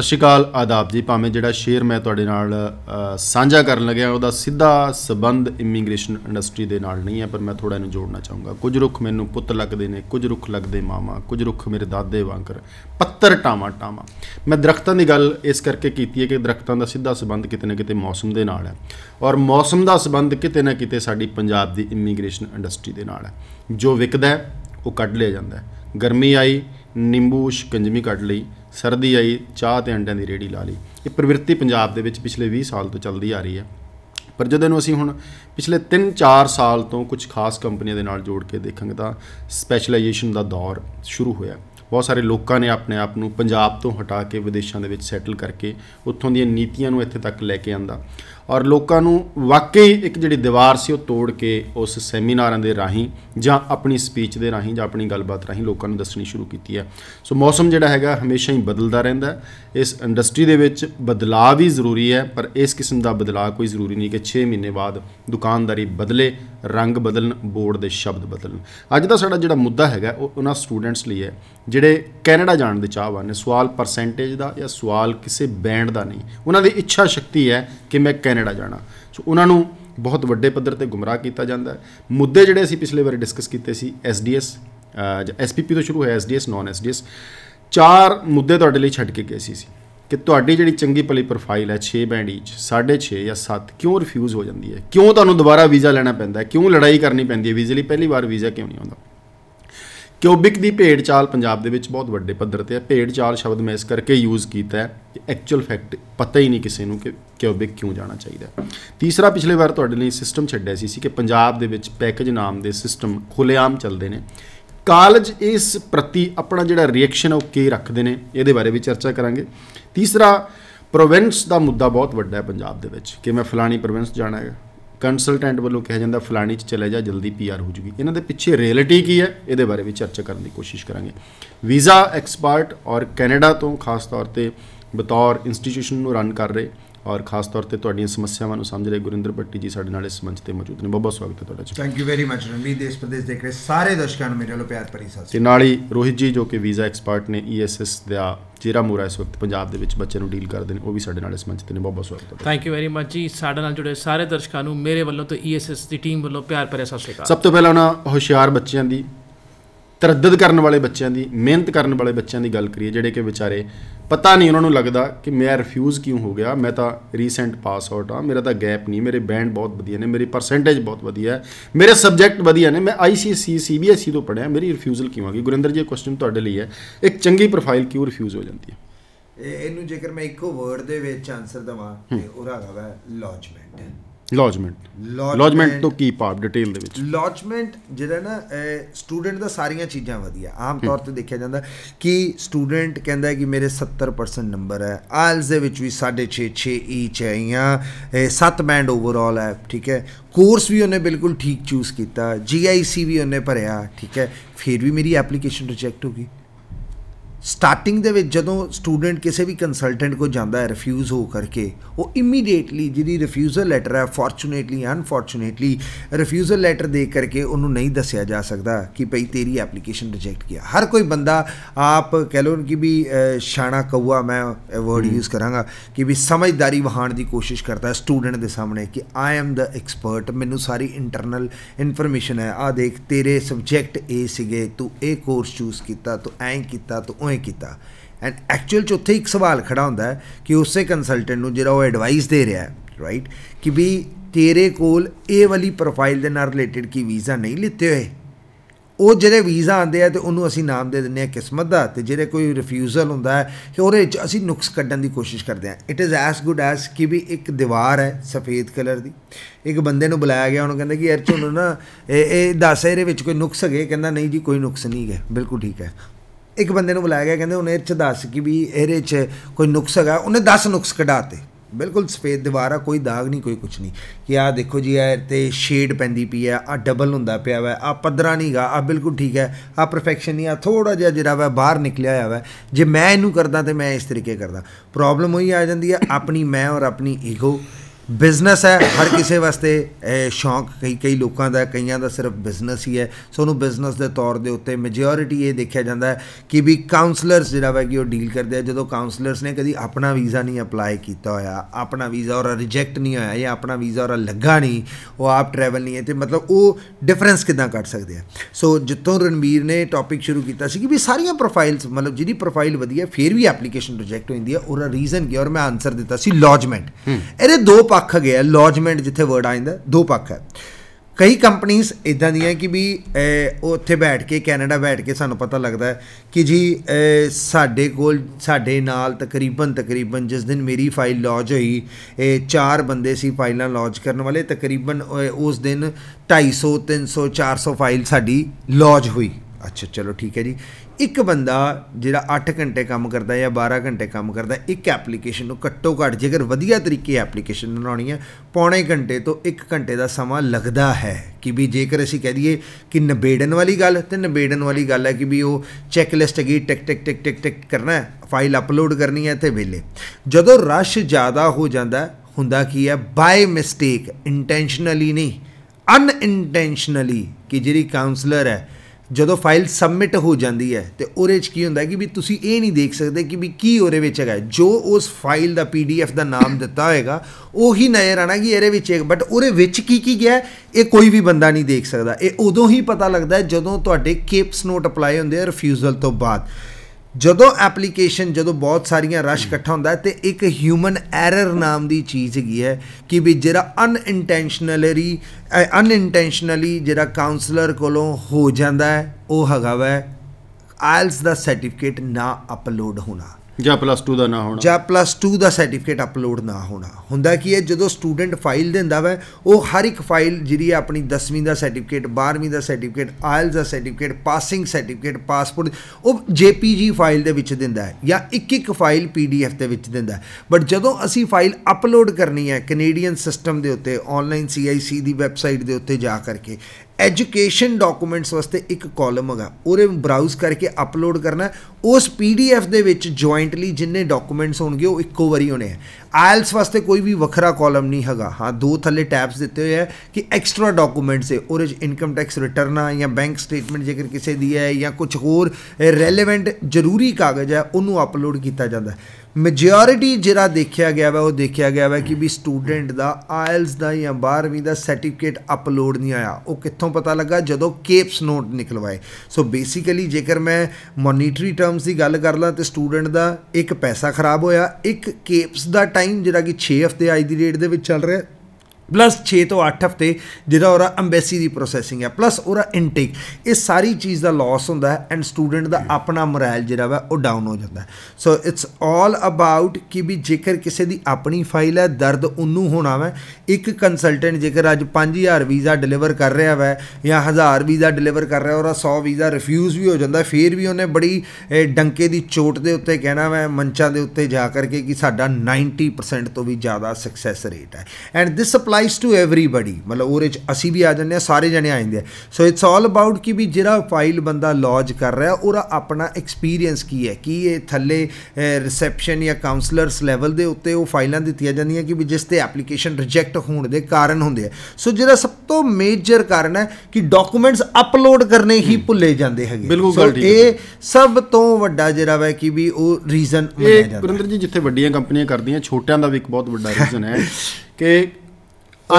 ਸਤਿ ਸ਼੍ਰੀ ਅਕਾਲ, ਆਦਾਬ ਜੀ। ਭਾਵੇਂ ਜਿਹੜਾ ਸ਼ੇਅਰ ਮੈਂ ਤੁਹਾਡੇ ਨਾਲ ਸਾਂਝਾ ਕਰਨ ਲੱਗਿਆ, ਉਹਦਾ ਸਿੱਧਾ ਸਬੰਧ ਇਮੀਗ੍ਰੇਸ਼ਨ ਇੰਡਸਟਰੀ ਦੇ ਨਾਲ ਨਹੀਂ ਹੈ, ਪਰ ਮੈਂ ਥੋੜਾ ਇਹਨੂੰ ਜੋੜਨਾ ਚਾਹੂੰਗਾ। ਕੁਝ ਰੁੱਖ ਮੈਨੂੰ ਪੁੱਤ ਲੱਗਦੇ ਨੇ, ਕੁਝ ਰੁੱਖ ਲੱਗਦੇ ਮਾਮਾ ਕੁਝ ਰੁੱਖ ਮੇਰੇ ਦਾਦੇ ਵਾਂਗਰ। ਪੱਤਰ ਟਾਮਾ ਟਾਮਾ ਮੈਂ ਦਰਖਤਾਂ ਦੀ ਗੱਲ ਇਸ ਕਰਕੇ ਕੀਤੀ ਹੈ ਕਿ ਦਰਖਤਾਂ ਦਾ ਸਿੱਧਾ ਸਬੰਧ ਕਿਤੇ ਨਾ ਕਿਤੇ ਮੌਸਮ ਦੇ ਨਾਲ ਹੈ। ਔਰ ਮੌਸਮ ਦਾ ਸਬੰਧ ਕਿਤੇ ਨਾ ਕਿਤੇ ਸਾਡੀ ਪੰਜਾਬ ਦੀ ਇਮੀਗ੍ਰੇਸ਼ਨ ਇੰਡਸਟਰੀ ਦੇ ਨਾਲ ਹੈ। ਜੋ ਵਿਕਦਾ ਉਹ ਕੱਢ ਲਿਆ ਜਾਂਦਾ ਹੈ। ਗਰਮੀ ਆਈ, ਨਿੰਬੂ ਸ਼ਿਕੰਜਮੀ ਕੱਢ ਲਈ। ਸਰਦੀ ਆਈ, ਚਾਹ ਤੇ ਅੰਡਿਆਂ ਦੀ ਰੇੜੀ ਲਾ ਲਈ। ਇਹ ਪ੍ਰਵਿਰਤੀ ਪੰਜਾਬ ਦੇ ਵਿੱਚ ਪਿਛਲੇ 20 ਸਾਲ ਤੋਂ ਚੱਲਦੀ ਆ ਰਹੀ ਹੈ। ਪਰ ਜਦੋਂ ਇਹਨੂੰ ਅਸੀਂ ਹੁਣ ਪਿਛਲੇ 3-4 ਸਾਲ ਤੋਂ ਕੁਝ ਖਾਸ ਕੰਪਨੀਆਂ ਦੇ ਨਾਲ ਜੋੜ ਕੇ ਦੇਖਾਂਗੇ ਤਾਂ ਸਪੈਸ਼ਲਾਈਜੇਸ਼ਨ ਦਾ ਦੌਰ ਸ਼ੁਰੂ ਹੋਇਆ। ਬਹੁਤ ਸਾਰੇ ਲੋਕਾਂ ਨੇ ਆਪਣੇ ਆਪ ਨੂੰ ਪੰਜਾਬ ਤੋਂ ਹਟਾ ਕੇ ਵਿਦੇਸ਼ਾਂ ਦੇ ਵਿੱਚ ਸੈਟਲ ਕਰਕੇ ਉੱਥੋਂ ਦੀਆਂ ਨੀਤੀਆਂ ਨੂੰ ਇੱਥੇ ਤੱਕ ਲੈ ਕੇ ਆਂਦਾ। ਔਰ ਲੋਕਾਂ ਨੂੰ ਵਾਕਈ ਇੱਕ ਜਿਹੜੀ ਦੀਵਾਰ ਸੀ ਉਹ ਤੋੜ ਕੇ ਉਸ ਸੈਮੀਨਾਰਾਂ ਦੇ ਰਾਹੀਂ ਜਾਂ ਆਪਣੀ ਸਪੀਚ ਦੇ ਰਾਹੀਂ ਜਾਂ ਆਪਣੀ ਗੱਲਬਾਤ ਰਾਹੀਂ ਲੋਕਾਂ ਨੂੰ ਦੱਸਣੀ ਸ਼ੁਰੂ ਕੀਤੀ ਹੈ। ਸੋ ਮੌਸਮ ਜਿਹੜਾ ਹੈਗਾ ਹਮੇਸ਼ਾ ਹੀ ਬਦਲਦਾ ਰਹਿੰਦਾ ਇਸ ਇੰਡਸਟਰੀ ਦੇ ਵਿੱਚ ਬਦਲਾਅ ਵੀ ਜ਼ਰੂਰੀ ਹੈ, ਪਰ ਇਸ ਕਿਸਮ ਦਾ ਬਦਲਾਅ ਕੋਈ ਜ਼ਰੂਰੀ ਨਹੀਂ ਕਿ 6 ਮਹੀਨੇ ਬਾਅਦ ਦੁਕਾਨਦਾਰੀ ਬਦਲੇ, ਰੰਗ ਬਦਲਣ, ਬੋਰਡ ਦੇ ਸ਼ਬਦ ਬਦਲਣ। ਅੱਜ ਦਾ ਸਾਡਾ ਜਿਹੜਾ ਮੁੱਦਾ ਹੈਗਾ, ਉਹ ਉਹਨਾਂ ਸਟੂਡੈਂਟਸ ਲਈ ਹੈ, ਜਿਹੜੇ ਕੈਨੇਡਾ ਜਾਣ ਦੇ ਚਾਹਵਾਨ ਨੇ। ਸਵਾਲ ਪਰਸੈਂਟੇਜ ਦਾ ਜਾਂ ਸਵਾਲ ਕਿਸੇ ਬੈਂਡ ਦਾ ਨਹੀਂ। ਉਹਨਾਂ ਦੀ ਇੱਛਾ ਸ਼ਕਤੀ ਹੈ ਕਿ ਮੈਂ ਕੈਨੇਡਾ ਜਾਣਾ। ਸੋ ਉਹਨਾਂ ਨੂੰ ਬਹੁਤ ਵੱਡੇ ਪੱਧਰ ਤੇ ਗੁੰਮਰਾਹ ਕੀਤਾ ਜਾਂਦਾ ਹੈ। ਮੁੱਦੇ ਜਿਹੜੇ ਅਸੀਂ ਪਿਛਲੇ ਵਾਰੀ ਡਿਸਕਸ ਕੀਤੇ ਸੀ ਐਸਡੀਐਸ ਜਾਂ ਐਸਪੀਪੀ ਤੋਂ ਸ਼ੁਰੂ ਹੋਇਆ ਐਸਡੀਐਸ ਨਾਨ ਐਸਡੀਐਸ ਚਾਰ ਮੁੱਦੇ ਤੁਹਾਡੇ ਲਈ ਛੱਡ ਕੇ ਗਏ ਸੀ ਸੀ ਕਿ ਤੁਹਾਡੀ ਜਿਹੜੀ ਚੰਗੀ ਭਲੀ ਪ੍ਰੋਫਾਈਲ ਹੈ 6 ਬੈਂਡ ਈਚ 6.5 ਜਾਂ 7 ਕਿਉਂ ਰਿਫਿਊਜ਼ ਹੋ ਜਾਂਦੀ ਹੈ? ਕਿਉਂ ਤੁਹਾਨੂੰ ਦੁਬਾਰਾ ਵੀਜ਼ਾ ਲੈਣਾ ਪੈਂਦਾ ਹੈ? ਕਿਉਂ ਲੜਾਈ ਕਰਨੀ ਪੈਂਦੀ ਹੈ ਵੀਜ਼ੇ ਲਈ? ਪਹਿਲੀ ਵਾਰ ਵੀਜ਼ਾ ਕਿਉਂ ਨਹੀਂ ਆਉਂਦਾ? ਕਿਊਬਿਕ ਦੀ ਭੇਡ ਚਾਲ ਪੰਜਾਬ ਦੇ ਵਿੱਚ ਬਹੁਤ ਵੱਡੇ ਪੱਧਰ ਤੇ ਹੈ। ਭੇਡ ਚਾਲ ਸ਼ਬਦ ਮੈਂ ਇਸ ਕਰਕੇ ਯੂਜ਼ ਕੀਤਾ ਹੈ ਕਿ ਐਕਚੁਅਲ ਫੈਕਟ ਪਤਾ ਹੀ ਨਹੀਂ ਕਿਸੇ ਨੂੰ ਕਿ ਕਿਊਬਿਕ ਕਿਉਂ ਜਾਣਾ ਚਾਹੀਦਾ ਤੀਸਰਾ, ਪਿਛਲੇ ਵਾਰ ਤੁਹਾਡੇ ਲਈ ਸਿਸਟਮ ਛੱਡਿਆ ਸੀ ਸੀ ਕਿ ਪੰਜਾਬ ਦੇ ਵਿੱਚ ਪੈਕੇਜ ਨਾਮ ਦੇ ਸਿਸਟਮ ਖੁੱਲੇਆਮ ਚੱਲਦੇ ਨੇ। ਕਾਲਜ ਇਸ ਪ੍ਰਤੀ ਆਪਣਾ ਜਿਹੜਾ ਰਿਐਕਸ਼ਨ ਉਹ ਕੀ ਰੱਖਦੇ ਨੇ, ਇਹਦੇ ਬਾਰੇ ਵੀ ਚਰਚਾ ਕਰਾਂਗੇ। ਤੀਸਰਾ ਪ੍ਰੋਵਿੰਸ ਦਾ ਮੁੱਦਾ ਬਹੁਤ ਵੱਡਾ ਹੈ ਪੰਜਾਬ ਦੇ ਵਿੱਚ, ਕਿ ਮੈਂ ਫਲਾਣੀ ਪ੍ਰੋਵਿੰਸ ਜਾਣਾ ਹੈ ਕੰਸਲਟੈਂਟ ਵੱਲੋਂ ਕਿਹਾ ਜਾਂਦਾ ਫਲਾਣੀ ਚ ਚਲੇ ਜਾ, ਜਲਦੀ ਪੀਆਰ ਹੋ ਜੂਗੀ। ਇਹਨਾਂ ਦੇ ਪਿੱਛੇ ਰਿਐਲਿਟੀ ਕੀ ਹੈ? ਇਹਦੇ ਬਾਰੇ ਵੀ ਚਰਚਾ ਕਰਨ ਦੀ ਕੋਸ਼ਿਸ਼ ਕਰਾਂਗੇ। ਵੀਜ਼ਾ ਐਕਸਪਰਟ ਔਰ ਕੈਨੇਡਾ ਤੋਂ ਖਾਸ ਤੌਰ ਤੇ ਬਤੌਰ ਇੰਸਟੀਟਿਊਸ਼ਨ ਨੂੰ ਰਨ ਕਰ ਰਹੇ ਔਰ ਖਾਸ ਤੌਰ ਤੇ ਤੁਹਾਡੀਆਂ ਸਮੱਸਿਆਵਾਂ ਨੂੰ ਸਮਝ ਰਹੇ ਗੁਰਿੰਦਰ ਭੱਟੀ ਜੀ ਸਾਡੇ ਨਾਲ ਇਸ ਮੰਚ ਤੇ ਮੌਜੂਦ ਨੇ। ਬਹੁਤ ਬਹੁਤ ਸਵਾਗਤ ਹੈ ਤੁਹਾਡਾ ਜੀ। Thank you very much Ranveer. Desh Pradesh ਦੇਖ ਰਹੇ ਸਾਰੇ ਦਰਸ਼ਕਾਂ ਨੂੰ ਮੇਰੇ ਵੱਲੋਂ ਪਿਆਰ ਭਰੀ ਸਤਿ ਤੇ ਸ਼੍ਰੀ ਨਾਲ ਹੀ ਰੋਹਿਤ ਜੀ ਜੋ ਕਿ ਵੀਜ਼ਾ ਐਕਸਪਰਟ ਨੇ ਈਐਸਐਸ ਦਾ ਜੀਰਾ ਮੂਰਾ ਇਸ ਵਕਤ ਪੰਜਾਬ ਦੇ ਵਿੱਚ ਬੱਚਿਆਂ ਨੂੰ ਡੀਲ ਕਰਦੇ ਨੇ ਉਹ ਵੀ ਸਾਡੇ ਨਾਲ ਇਸ ਮੰਚ ਤੇ ਨੇ। ਬਹੁਤ ਬਹੁਤ ਸਵਾਗਤ ਹੈ। ਥੈਂਕ ਯੂ ਵੈਰੀ ਮਚ ਜੀ। ਸਾਡੇ ਨਾਲ ਜੁੜੇ ਸਾਰੇ ਦਰਸ਼ਕਾਂ ਨੂੰ ਮੇਰੇ ਵੱਲੋਂ ਤੇ ਈਐਸਐਸ ਦੀ ਟੀਮ ਵੱਲੋਂ ਪਿਆਰ ਭਰਿਆ ਸਤਿ ਸ਼੍ਰੀ ਅਕਾਲ। ਸਭ ਤੋਂ ਪਹਿਲਾਂ ਉਹਨਾਂ ਹੁਸ਼ਿਆਰ ਬੱਚਿਆਂ ਦੀ ਤਰੱਦਦ ਕਰਨ ਵਾਲੇ ਬੱਚਿਆਂ ਦੀ ਮਿਹਨਤ ਕਰਨ ਵਾਲੇ ਬੱਚਿਆਂ ਦੀ ਗੱਲ ਕਰੀਏ ਜਿਹੜੇ ਕਿ ਵਿਚਾਰੇ ਪਤਾ ਨਹੀਂ ਉਹਨਾਂ ਨੂੰ ਲੱਗਦਾ ਕਿ ਮੈਂ ਰਿਫਿਊਜ਼ ਕਿਉਂ ਹੋ ਗਿਆ ਮੈਂ ਤਾਂ ਰੀਸੈਂਟ ਪਾਸ ਆਊਟ ਆ ਮੇਰਾ ਤਾਂ ਗੈਪ ਨਹੀਂ ਮੇਰੇ ਬੈਂਡ ਬਹੁਤ ਵਧੀਆ ਨੇ ਮੇਰੀ ਪਰਸੈਂਟੇਜ ਬਹੁਤ ਵਧੀਆ ਹੈ ਮੇਰੇ ਸਬਜੈਕਟ ਵਧੀਆ ਨੇ ਮੈਂ ਆਈਸੀਐਸਸੀ ਸੀਬੀਐਸਈ ਤੋਂ ਪੜ੍ਹਿਆ ਮੇਰੀ ਰਿਫਿਊਜ਼ਲ ਕਿਉਂ ਆ ਗਈ? ਗੁਰਿੰਦਰ ਜੀ ਇਹ ਕੁਐਸਚਨ ਤੁਹਾਡੇ ਲਈ ਹੈ ਇੱਕ ਚੰਗੀ ਪ੍ਰੋਫਾਈਲ ਕਿਉਂ ਰਿਫਿਊਜ਼ ਹੋ ਜਾਂਦੀ ਹੈ? ਇਹ- ਇਹਨੂੰ ਜੇਕਰ ਮੈਂ ਇੱਕੋ ਵਰਡ ਦੇ ਵਿੱਚ ਆਨਸਰ ਦਵਾਂ ਤੇ ਉਹ ਹੈਗਾ ਲੌਜਮੈਂਟ ਲੌਜਮੈਂਟ ਲੌਜਮੈਂਟ ਤੋਂ ਕੀ ਭਾਵ ਡਿਟੇਲ ਦੇ ਵਿੱਚ? ਲੌਜਮੈਂਟ ਜਿਹੜਾ ਨਾ ਸਟੂਡੈਂਟ ਦਾ ਸਾਰੀਆਂ ਚੀਜ਼ਾਂ ਵਧੀਆ। ਆਮ ਤੌਰ ਤੇ ਦੇਖਿਆ ਜਾਂਦਾ ਕਿ ਸਟੂਡੈਂਟ ਕਹਿੰਦਾ ਕਿ ਮੇਰੇ 70% ਨੰਬਰ ਹੈ। ਆਇਲਸ ਦੇ ਵਿੱਚ ਵੀ 6.5 6 ਈਚ ਹੈ ਜਾਂ 7 ਬੈਂਡ ਓਵਰਆਲ ਹੈ ਠੀਕ ਹੈ। ਕੋਰਸ ਵੀ ਉਹਨੇ ਬਿਲਕੁਲ ਠੀਕ ਚੂਜ਼ ਕੀਤਾ। ਜੀਆਈਸੀ ਵੀ ਉਹਨੇ ਭਰਿਆ ਠੀਕ ਹੈ। ਫਿਰ ਵੀ ਮੇਰੀ ਐਪਲੀਕੇਸ਼ਨ ਰਿਜੈਕਟ ਹੋ ਗਈ। ਸਟਾਰਟਿੰਗ ਦੇ ਵਿੱਚ ਜਦੋਂ ਸਟੂਡੈਂਟ ਕਿਸੇ ਵੀ ਕੰਸਲਟੈਂਟ ਕੋ ਜਾਂਦਾ ਹੈ ਰਿਫਿਊਜ਼ ਹੋ ਕਰਕੇ ਉਹ ਇਮੀਡੀਏਟਲੀ ਜਿਹੜੀ ਰਿਫਿਊਜ਼ਲ ਲੈਟਰ ਹੈ ਫੋਰਚੂਨੇਟਲੀ ਅਨਫੋਰਚੂਨੇਟਲੀ ਰਿਫਿਊਜ਼ਲ ਲੈਟਰ ਦੇ ਕਰਕੇ ਉਹਨੂੰ ਨਹੀਂ ਦੱਸਿਆ ਜਾ ਸਕਦਾ ਕਿ ਭਈ ਤੇਰੀ ਐਪਲੀਕੇਸ਼ਨ ਰਿਜੈਕਟ ਕੀਤਾ ਹਰ ਕੋਈ ਬੰਦਾ ਆਪ ਕਹਿ ਲਓ ਕਿ ਵੀ ਸ਼ਾਣਾ ਕਊਆ ਮੈਂ ਵਰਡ ਯੂਜ਼ ਕਰਾਂਗਾ ਕਿ ਵੀ ਸਮਝਦਾਰੀ ਵਹਾਣ ਦੀ ਕੋਸ਼ਿਸ਼ ਕਰਦਾ ਹੈ ਸਟੂਡੈਂਟ ਦੇ ਸਾਹਮਣੇ ਕਿ ਆਈ ਐਮ ਦਾ ਐਕਸਪਰਟ ਮੈਨੂੰ ਸਾਰੀ ਇੰਟਰਨਲ ਇਨਫੋਰਮੇਸ਼ਨ ਹੈ। ਆ ਦੇਖ ਤੇਰੇ ਸਬਜੈਕਟ ਇਹ ਸੀਗੇ ਤੂੰ ਇਹ ਕੋਰਸ ਚੂਜ਼ ਕੀਤਾ ਤੂੰ ਐਂ ਕੀਤਾ ਤੂੰ ਉਵੇਂ ਕੀਤਾ। ਐਂਡ ਐਕਚੁਅਲ ਚ ਉੱਥੇ ਇੱਕ ਸਵਾਲ ਖੜਾ ਹੁੰਦਾ ਹੈ ਕਿ ਉਸੇ ਕੰਸਲਟੈਂਟ ਨੂੰ ਜਿਹੜਾ ਉਹ ਐਡਵਾਈਸ ਦੇ ਰਿਹਾ ਹੈ ਰਾਈਟ ਕਿ ਵੀ ਤੇਰੇ ਕੋਲ ਇਹ ਵਾਲੀ ਪ੍ਰੋਫਾਈਲ ਦੇ ਨਾਲ ਰਿਲੇਟਡ ਕੀ ਵੀਜ਼ਾ ਨਹੀਂ ਲਿੱਤੇ ਹੋਏ? ਉਹ ਜਿਹੜੇ ਵੀਜ਼ਾ ਆਉਂਦੇ ਆ ਤੇ ਉਹਨੂੰ ਅਸੀਂ ਨਾਮ ਦੇ ਦਿੰਦੇ ਆ ਕਿਸਮਤ ਦਾ ਤੇ ਜਿਹੜੇ ਕੋਈ ਰਿਫਿਊਜ਼ਲ ਹੁੰਦਾ ਹੈ ਕਿ ਉਹਦੇ ਵਿੱਚ ਅਸੀਂ ਨੁਕਸ ਕੱਢਣ ਦੀ ਕੋਸ਼ਿਸ਼ ਕਰਦੇ ਆ। It is as good as ਕਿ ਵੀ ਇੱਕ ਦੀਵਾਰ ਹੈ ਸਫੇਦ ਕਲਰ ਦੀ। ਇੱਕ ਬੰਦੇ ਨੂੰ ਬੁਲਾਇਆ ਗਿਆ, ਉਹਨੂੰ ਕਹਿੰਦਾ ਕਿ ਯਾਰ ਤੁਹਾਨੂੰ ਨਾ, ਇਹ ਇਹ ਦੱਸ ਇਹਦੇ ਵਿੱਚ ਕੋਈ ਨੁਕਸ ਹੈਗੇ? ਕਹਿੰਦਾ, ਨਹੀਂ ਜੀ, ਕੋਈ ਨੁਕਸ ਨਹੀਂ ਹੈ ਬਿਲਕੁਲ ਠੀਕ ਹੈ। ਇੱਕ ਬੰਦੇ ਨੂੰ ਬੁਲਾਇਆ ਗਿਆ, ਕਹਿੰਦੇ ਉਹਨੇ ਇਹ 'ਚ ਦੱਸ ਕਿ ਵੀ ਇਹਦੇ 'ਚ ਕੋਈ ਨੁਕਸ ਹੈਗਾ। ਉਹਨੇ 10 ਨੁਕਸ ਕਢਾਤੇ। ਬਿਲਕੁਲ ਸਫੇਦ ਦੀਵਾਰ ਆ ਕੋਈ ਦਾਗ ਨਹੀਂ, ਕੋਈ ਕੁਝ ਨਹੀਂ। ਕਿ ਆ ਦੇਖੋ ਜੀ, ਇਹ ਤੇ ਸ਼ੇਡ ਪੈਂਦੀ ਪਈ ਆ ਆ ਡਬਲ ਹੁੰਦਾ ਪਿਆ ਵਾ ਆ ਪੱਧਰਾ ਨਹੀਂਗਾ ਆ ਬਿਲਕੁਲ ਠੀਕ ਹੈ ਆ ਪਰਫੈਕਸ਼ਨ ਨਹੀਂ ਆ ਥੋੜਾ ਜਿਹਾ ਜਿਹੜਾ ਵਾ ਬਾਹਰ ਨਿਕਲਿਆ ਹੋਇਆ ਵਾ। ਜੇ ਮੈਂ ਇਹਨੂੰ ਕਰਦਾ ਤੇ ਮੈਂ ਇਸ ਤਰੀਕੇ ਕਰਦਾ। ਪ੍ਰੋਬਲਮ ਉਹੀ ਆ ਜਾਂਦੀ ਆ ਆਪਣੀ ਮੈਂ ਔਰ ਆਪਣੀ ਈਗੋ ਬਿਜ਼ਨਸ ਹੈ ਹਰ ਕਿਸੇ ਵਾਸਤੇ ਇਹ ਸ਼ੌਂਕ ਕਈ ਕਈ ਲੋਕਾਂ ਦਾ ਕਈਆਂ ਦਾ ਸਿਰਫ ਬਿਜ਼ਨਸ ਹੀ ਹੈ। ਸੋ ਉਹਨੂੰ ਬਿਜ਼ਨਸ ਦੇ ਤੌਰ ਦੇ ਉੱਤੇ ਮੈਜੋਰਿਟੀ ਇਹ ਦੇਖਿਆ ਜਾਂਦਾ ਹੈ ਕਿ ਵੀ ਕਾਉਂਸਲਰਸ ਜਿਹੜਾ ਵਾ ਕਿ ਉਹ ਡੀਲ ਕਰਦੇ ਆ। ਜਦੋਂ ਕਾਉਂਸਲਰਸ ਨੇ ਕਦੀ ਆਪਣਾ ਵੀਜ਼ਾ ਨਹੀਂ ਅਪਲਾਈ ਕੀਤਾ ਹੋਇਆ ਆਪਣਾ ਵੀਜ਼ਾ ਔਰ ਰਿਜੈਕਟ ਨਹੀਂ ਹੋਇਆ ਜਾਂ ਆਪਣਾ ਵੀਜ਼ਾ ਔਰ ਲੱਗਾ ਨਹੀਂ ਉਹ ਆਪ ਟਰੈਵਲ ਨਹੀਂ ਹੈ ਤੇ ਮਤਲਬ ਉਹ ਡਿਫਰੈਂਸ ਕਿਦਾਂ ਕੱਢ ਸਕਦੇ ਆ। ਸੋ ਜਿੱਥੋਂ ਰਣਵੀਰ ਨੇ ਟੌਪਿਕ ਸ਼ੁਰੂ ਕੀਤਾ ਸੀ ਕਿ ਵੀ ਸਾਰੀਆਂ ਪ੍ਰੋਫਾਈਲਸ ਮਤਲਬ ਜਿਹਦੀ ਪ੍ਰੋਫਾਈਲ ਵਧੀਆ ਫਿਰ ਵੀ ਐਪਲੀਕੇਸ਼ਨ ਰਿਜੈਕਟ ਹੋ ਜਾਂਦੀ ਹੈ। ਉਹਦਾ ਰੀਜ਼ਨ ਕੀ ਹੈ? ਔਰ ਮੈਂ ਆਨਸਰ ਦਿੱਤਾ ਸੀ ਲੌਜਮੈਂਟ ਇਹਦੇ ਦੋ ਪੱਖ ਹੈਗੇ ਆ ਲੌਜਮੈਂਟ ਜਿੱਥੇ ਵਰਡ ਆ ਜਾਂਦਾ, ਦੋ ਪੱਖ ਹੈ ਕਈ ਕੰਪਨੀਆਂ ਇਦਾਂ ਦੀਆਂ ਕਿ ਵੀ ਉਹ ਉੱਥੇ ਬੈਠ ਕੇ, ਕੈਨੇਡਾ ਬੈਠ ਕੇ ਸਾਨੂੰ ਪਤਾ ਲੱਗਦਾ ਕਿ ਜੀ ਸਾਡੇ ਕੋਲ, ਸਾਡੇ ਨਾਲ ਤਕਰੀਬਨ ਤਕਰੀਬਨ ਜਿਸ ਦਿਨ ਮੇਰੀ ਫਾਈਲ ਲੌਜ ਹੋਈ, ਇਹ ਚਾਰ ਬੰਦੇ ਸੀ ਫਾਈਲਾਂ ਲੌਜ ਕਰਨ ਵਾਲੇ, ਤਕਰੀਬਨ ਉਸ ਦਿਨ 250 300 400 ਫਾਈਲ ਸਾਡੀ ਲੌਜ ਹੋਈ। ਅੱਛਾ, ਚਲੋ ਠੀਕ ਹੈ ਜੀ। ਇੱਕ ਬੰਦਾ ਜਿਹੜਾ 8 ਘੰਟੇ ਕੰਮ ਕਰਦਾ ਜਾਂ 12 ਘੰਟੇ ਕੰਮ ਕਰਦਾ, ਇੱਕ ਐਪਲੀਕੇਸ਼ਨ ਨੂੰ ਘੱਟੋ ਘੱਟ ਜੇਕਰ ਵਧੀਆ ਤਰੀਕੇ ਐਪਲੀਕੇਸ਼ਨ ਬਣਾਉਣੀ ਹੈ ਪੌਣੇ ਘੰਟੇ ਤੋਂ 1 ਘੰਟੇ ਦਾ ਸਮਾਂ ਲੱਗਦਾ ਹੈ। ਕਿ ਵੀ ਜੇਕਰ ਅਸੀਂ ਕਹਿ ਦਈਏ ਕਿ ਨਿਬੇੜਨ ਵਾਲੀ ਗੱਲ, ਤੇ ਨਿਬੇੜਨ ਵਾਲੀ ਗੱਲ ਹੈ ਕਿ ਵੀ ਉਹ ਚੈੱਕ ਲਿਸਟ ਹੈਗੀ, ਟਿਕ ਟਿਕ ਟਿਕ ਟਿਕ ਟਿਕ ਕਰਨਾ ਹੈ ਫਾਈਲ ਅਪਲੋਡ ਕਰਨੀ ਹੈ ਤੇ ਵੇਲੇ ਜਦੋਂ ਰਸ਼ ਜ਼ਿਆਦਾ ਹੋ ਜਾਂਦਾ, ਹੁੰਦਾ ਕੀ ਹੈ? ਬਾਈ ਮਿਸਟੇਕ ਇੰਟੈਂਸ਼ਨਲੀ ਨਹੀਂ ਅਨਇੰਟੈਂਸ਼ਨਲੀ ਕਿ ਜਿਹੜੀ ਕਾਉਂਸਲਰ ਹੈ ਜਦੋਂ ਫਾਈਲ ਸਬਮਿਟ ਹੋ ਜਾਂਦੀ ਹੈ, ਤੇ ਉਹਦੇ 'ਚ ਕੀ ਹੁੰਦਾ ਕਿ ਵੀ ਤੁਸੀਂ ਇਹ ਨਹੀਂ ਦੇਖ ਸਕਦੇ ਕਿ ਵੀ ਕੀ ਉਹਦੇ ਵਿੱਚ ਹੈਗਾ ਜੋ ਉਸ ਫਾਈਲ ਦਾ ਪੀਡੀਐਫ ਦਾ ਨਾਮ ਦਿੱਤਾ ਹੋਏਗਾ, ਉਹੀ ਨਜ਼ਰ ਆਣਾ ਕਿ ਇਹਦੇ ਵਿੱਚ ਹੈ ਬਟ ਉਹਦੇ ਵਿੱਚ ਕੀ ਕੀ ਗਿਆ ਇਹ ਕੋਈ ਵੀ ਬੰਦਾ ਨਹੀਂ ਦੇਖ ਸਕਦਾ। ਇਹ ਉਦੋਂ ਹੀ ਪਤਾ ਲੱਗਦਾ ਜਦੋਂ ਤੁਹਾਡੇ ਕੇਪਸ ਨੋਟ ਅਪਲਾਈ ਹੁੰਦੇ ਆ ਰਿਫਿਊਜ਼ਲ ਤੋਂ ਬਾਅਦ। ਜਦੋਂ ਐਪਲੀਕੇਸ਼ਨ ਜਦੋਂ ਬਹੁਤ ਸਾਰੀਆਂ ਰਸ਼ ਇਕੱਠਾ ਹੁੰਦਾ ਹੈ ਤੇ ਇੱਕ ਹਿਊਮਨ ਐਰਰ ਨਾਮ ਦੀ ਚੀਜ਼ ਹੈਗੀ ਹੈ ਕਿ ਵੀ ਜਿਹੜਾ ਅਨਇੰਟੈਂਸ਼ਨਲੀ ਅਨਇੰਟੈਂਸ਼ਨਲੀ ਜਿਹੜਾ ਕਾਉਂਸਲਰ ਕੋਲੋਂ ਹੋ ਜਾਂਦਾ ਹੈ ਉਹ ਹੈਗਾ ਵੈ ਆਇਲਸ ਦਾ ਸਰਟੀਫਿਕੇਟ ਨਾ ਅਪਲੋਡ ਹੋਣਾ। ਜਾਂ ਪਲੱਸ 2 ਦਾ ਨਾ ਹੋਣਾ। ਜਾਂ ਪਲੱਸ 2 ਦਾ ਸਰਟੀਫਿਕੇਟ ਅਪਲੋਡ ਨਾ ਹੋਣਾ। ਹੁੰਦਾ ਕੀ ਹੈ, ਜਦੋਂ ਸਟੂਡੈਂਟ ਫਾਈਲ ਦਿੰਦਾ ਵਾ, ਉਹ ਹਰ ਇੱਕ ਫਾਈਲ ਜਿਹੜੀ ਹੈ ਆਪਣੀ 10ਵੀਂ ਦਾ ਸਰਟੀਫਿਕੇਟ 12ਵੀਂ ਦਾ ਸਰਟੀਫਿਕੇਟ ਆਇਲਸ ਦਾ ਸਰਟੀਫਿਕੇਟ ਪਾਸਿੰਗ ਸਰਟੀਫਿਕੇਟ ਪਾਸਪੋਰਟ ਉਹ JPG ਫਾਈਲ ਦੇ ਵਿੱਚ ਦਿੰਦਾ ਹੈ ਜਾਂ ਇੱਕ ਇੱਕ ਫਾਈਲ PDF ਦੇ ਵਿੱਚ ਦਿੰਦਾ ਹੈ। ਬਟ ਜਦੋਂ ਅਸੀਂ ਫਾਈਲ ਅਪਲੋਡ ਕਰਨੀ ਹੈ ਕੈਨੇਡੀਅਨ ਸਿਸਟਮ ਦੇ ਉੱਤੇ ਆਨਲਾਈਨ CIC ਦੀ ਵੈਬਸਾਈਟ ਦੇ ਉੱਤੇ ਜਾ ਕਰਕੇ ਐਜੂਕੇਸ਼ਨ ਡਾਕੂਮੈਂਟਸ ਵਾਸਤੇ ਇੱਕ ਕਾਲਮ ਹੈਗਾ। ਉਹਦੇ ਬਰਾਊਜ਼ ਕਰਕੇ ਅਪਲੋਡ ਕਰਨਾ। ਹੈ। ਉਸ ਪੀਡੀਐਫ ਦੇ ਵਿੱਚ ਜੁਆਇੰਟਲੀ ਜਿੰਨੇ ਡਾਕੂਮੈਂਟਸ ਹੋਣਗੇ, ਉਹ ਇੱਕੋ ਵਾਰੀ ਹੋਣੇ ਆ। ਆਇਲਸ ਵਾਸਤੇ ਕੋਈ ਵੀ ਵੱਖਰਾ ਕਾਲਮ ਨਹੀਂ ਹੈਗਾ। ਹਾਂ, ਦੋ ਥੱਲੇ ਟੈਬਸ ਦਿੱਤੇ ਹੋਏ ਆ ਕਿ ਐਕਸਟਰਾ ਡਾਕੂਮੈਂਟਸ ਹੈ ਉਹਦੇ ਵਿੱਚ ਇਨਕਮ ਟੈਕਸ ਰਿਟਰਨ ਆ ਜਾਂ ਬੈਂਕ ਸਟੇਟਮੈਂਟ ਜੇਕਰ ਕਿਸੇ ਦੀ ਹੈ ਜਾਂ ਕੁਝ ਹੋਰ ਰੈਲੇਵੈਂਟ ਜ਼ਰੂਰੀ ਕਾਗਜ਼ ਹੈ ਉਹਨੂੰ ਅਪਲੋਡ ਕੀਤਾ ਜਾਂਦਾ। ਹੈ ਮੈਜੋਰਿਟੀ ਜਿਹੜਾ ਦੇਖਿਆ ਗਿਆ ਵਾ, ਉਹ ਦੇਖਿਆ ਗਿਆ ਵਾ ਕਿ ਵੀ ਸਟੂਡੈਂਟ ਦਾ ਆਇਲਸ ਦਾ ਜਾਂ 12ਵੀਂ ਦਾ ਸਰਟੀਫਿਕੇਟ ਅਪਲੋਡ ਨਹੀਂ ਆਇਆ। ਉਹ ਕਿੱਥੋਂ ਪਤਾ ਲੱਗਾ? ਜਦੋਂ ਕੇਪਸ ਨੋਟ ਨਿਕਲਵਾਏ। ਸੋ ਬੇਸਿਕਲੀ ਜੇਕਰ ਮੈਂ ਮੋਨੀਟਰੀ ਟਰਮਸ ਦੀ ਗੱਲ ਕਰ ਲਾਂ, ਤੇ ਸਟੂਡੈਂਟ ਦਾ ਇੱਕ ਪੈਸਾ ਖਰਾਬ ਹੋਇਆ। ਇੱਕ ਕੇਪਸ ਦਾ ਟਾਈਮ ਜਿਹੜਾ ਕਿ 6 ਹਫ਼ਤੇ ਅੱਜ ਦੀ ਡੇਟ ਦੇ ਵਿੱਚ ਚੱਲ ਰਿਹਾ। ਪਲੱਸ 6 ਤੋਂ 8 ਹਫ਼ਤੇ ਜਿਹੜਾ ਉਹਦਾ ਐਮਬੈਸੀ ਦੀ ਪ੍ਰੋਸੈਸਿੰਗ ਹੈ ਪਲੱਸ ਉਹਦਾ ਇਨਟੇਕ ਇਹ ਸਾਰੀ ਚੀਜ਼ ਦਾ ਲਾਸ ਹੁੰਦਾ ਹੈ ਐਂਡ ਸਟੂਡੈਂਟ ਦਾ ਆਪਣਾ ਮੋਰਲ ਜਿਹੜਾ ਵਾ ਉਹ ਡਾਊਨ ਹੋ ਜਾਂਦਾ ਸੋ ਇਟਸ ਆਲ ਅਬਾਊਟ ਕਿ ਵੀ ਜੇਕਰ ਕਿਸੇ ਦੀ ਆਪਣੀ ਫਾਈਲ ਹੈ ਦਰਦ ਉਹਨੂੰ ਹੋਣਾ ਵਾ ਇੱਕ ਕੰਸਲਟੈਂਟ ਜੇਕਰ ਅੱਜ 5000 ਵੀਜ਼ਾ ਡਿਲੀਵਰ ਕਰ ਰਿਹਾ ਵਾ ਜਾਂ 1000 ਵੀਜ਼ਾ ਡਿਲੀਵਰ ਕਰ ਰਿਹਾ ਉਹਦਾ 100 ਵੀਜ਼ਾ ਰਿਫਿਊਜ਼ ਵੀ ਹੋ ਜਾਂਦਾ ਫੇਰ ਵੀ ਉਹਨੇ ਬੜੀ ਡੰਕੇ ਦੀ ਚੋਟ ਦੇ ਉੱਤੇ ਕਹਿਣਾ ਵਾ ਮੰਚਾਂ ਦੇ ਉੱਤੇ ਜਾ ਕਰਕੇ ਕਿ ਸਾਡਾ 90% ਤੋਂ ਵੀ ਜ਼ਿਆਦਾ ਸਕਸੈਸ ਰੇਟ ਹੈ। And this applies to everybody ਮਤਲਬ ਉਹਦੇ ਚ ਅਸੀਂ ਵੀ ਆ ਜਾਂਦੇ ਆ ਸਾਰੇ ਜਣੇ ਆ ਜਾਂਦੇ ਆ ਸੋ ਇਟਸ ਆਲ ਅਬਾਊਟ ਕਿ ਵੀ ਜਿਹੜਾ ਫਾਈਲ ਬੰਦਾ ਲੌਜ ਕਰ ਰਿਹਾ ਉਹਦਾ ਆਪਣਾ ਐਕਸਪੀਰੀਅੰਸ ਕੀ ਹੈ? ਕੀ ਇਹ ਥੱਲੇ ਰਿਸੈਪਸ਼ਨ ਜਾਂ ਕਾਉਂਸਲਰਸ ਲੈਵਲ ਦੇ ਉੱਤੇ ਉਹ ਫਾਈਲਾਂ ਦਿੱਤੀਆਂ ਜਾਂਦੀਆਂ ਕਿ ਵੀ ਜਿਸ ਤੇ ਐਪਲੀਕੇਸ਼ਨ ਰਿਜੈਕਟ ਹੋਣ ਦੇ ਕਾਰਨ ਹੁੰਦੇ ਆ? ਸੋ ਜਿਹੜਾ ਸਭ ਤੋਂ ਮੇਜਰ ਕਾਰਨ ਹੈ ਕਿ ਡਾਕੂਮੈਂਟਸ ਅਪਲੋਡ ਕਰਨੇ ਹੀ ਭੁੱਲੇ ਜਾਂਦੇ ਹੈਗੇ। ਸੋ ਇਹ ਸਭ ਤੋਂ ਵੱਡਾ ਜਿਹੜਾ ਹੈ ਕਿ ਵੀ ਉਹ ਰੀਜ਼ਨ ਮੰਨਿਆ ਜਾਂਦਾ ਹੈ। ਗੁਰਿੰਦਰ ਜੀ ਜਿੱਥੇ ਵੱਡੀਆਂ ਕੰਪਨੀਆਂ ਕਰਦੀਆਂ ਛੋਟਿਆਂ ਦਾ ਵੀ ਇੱਕ ਬਹੁਤ ਵੱਡਾ ਰੀਜ਼ਨ ਹੈ ਕਿ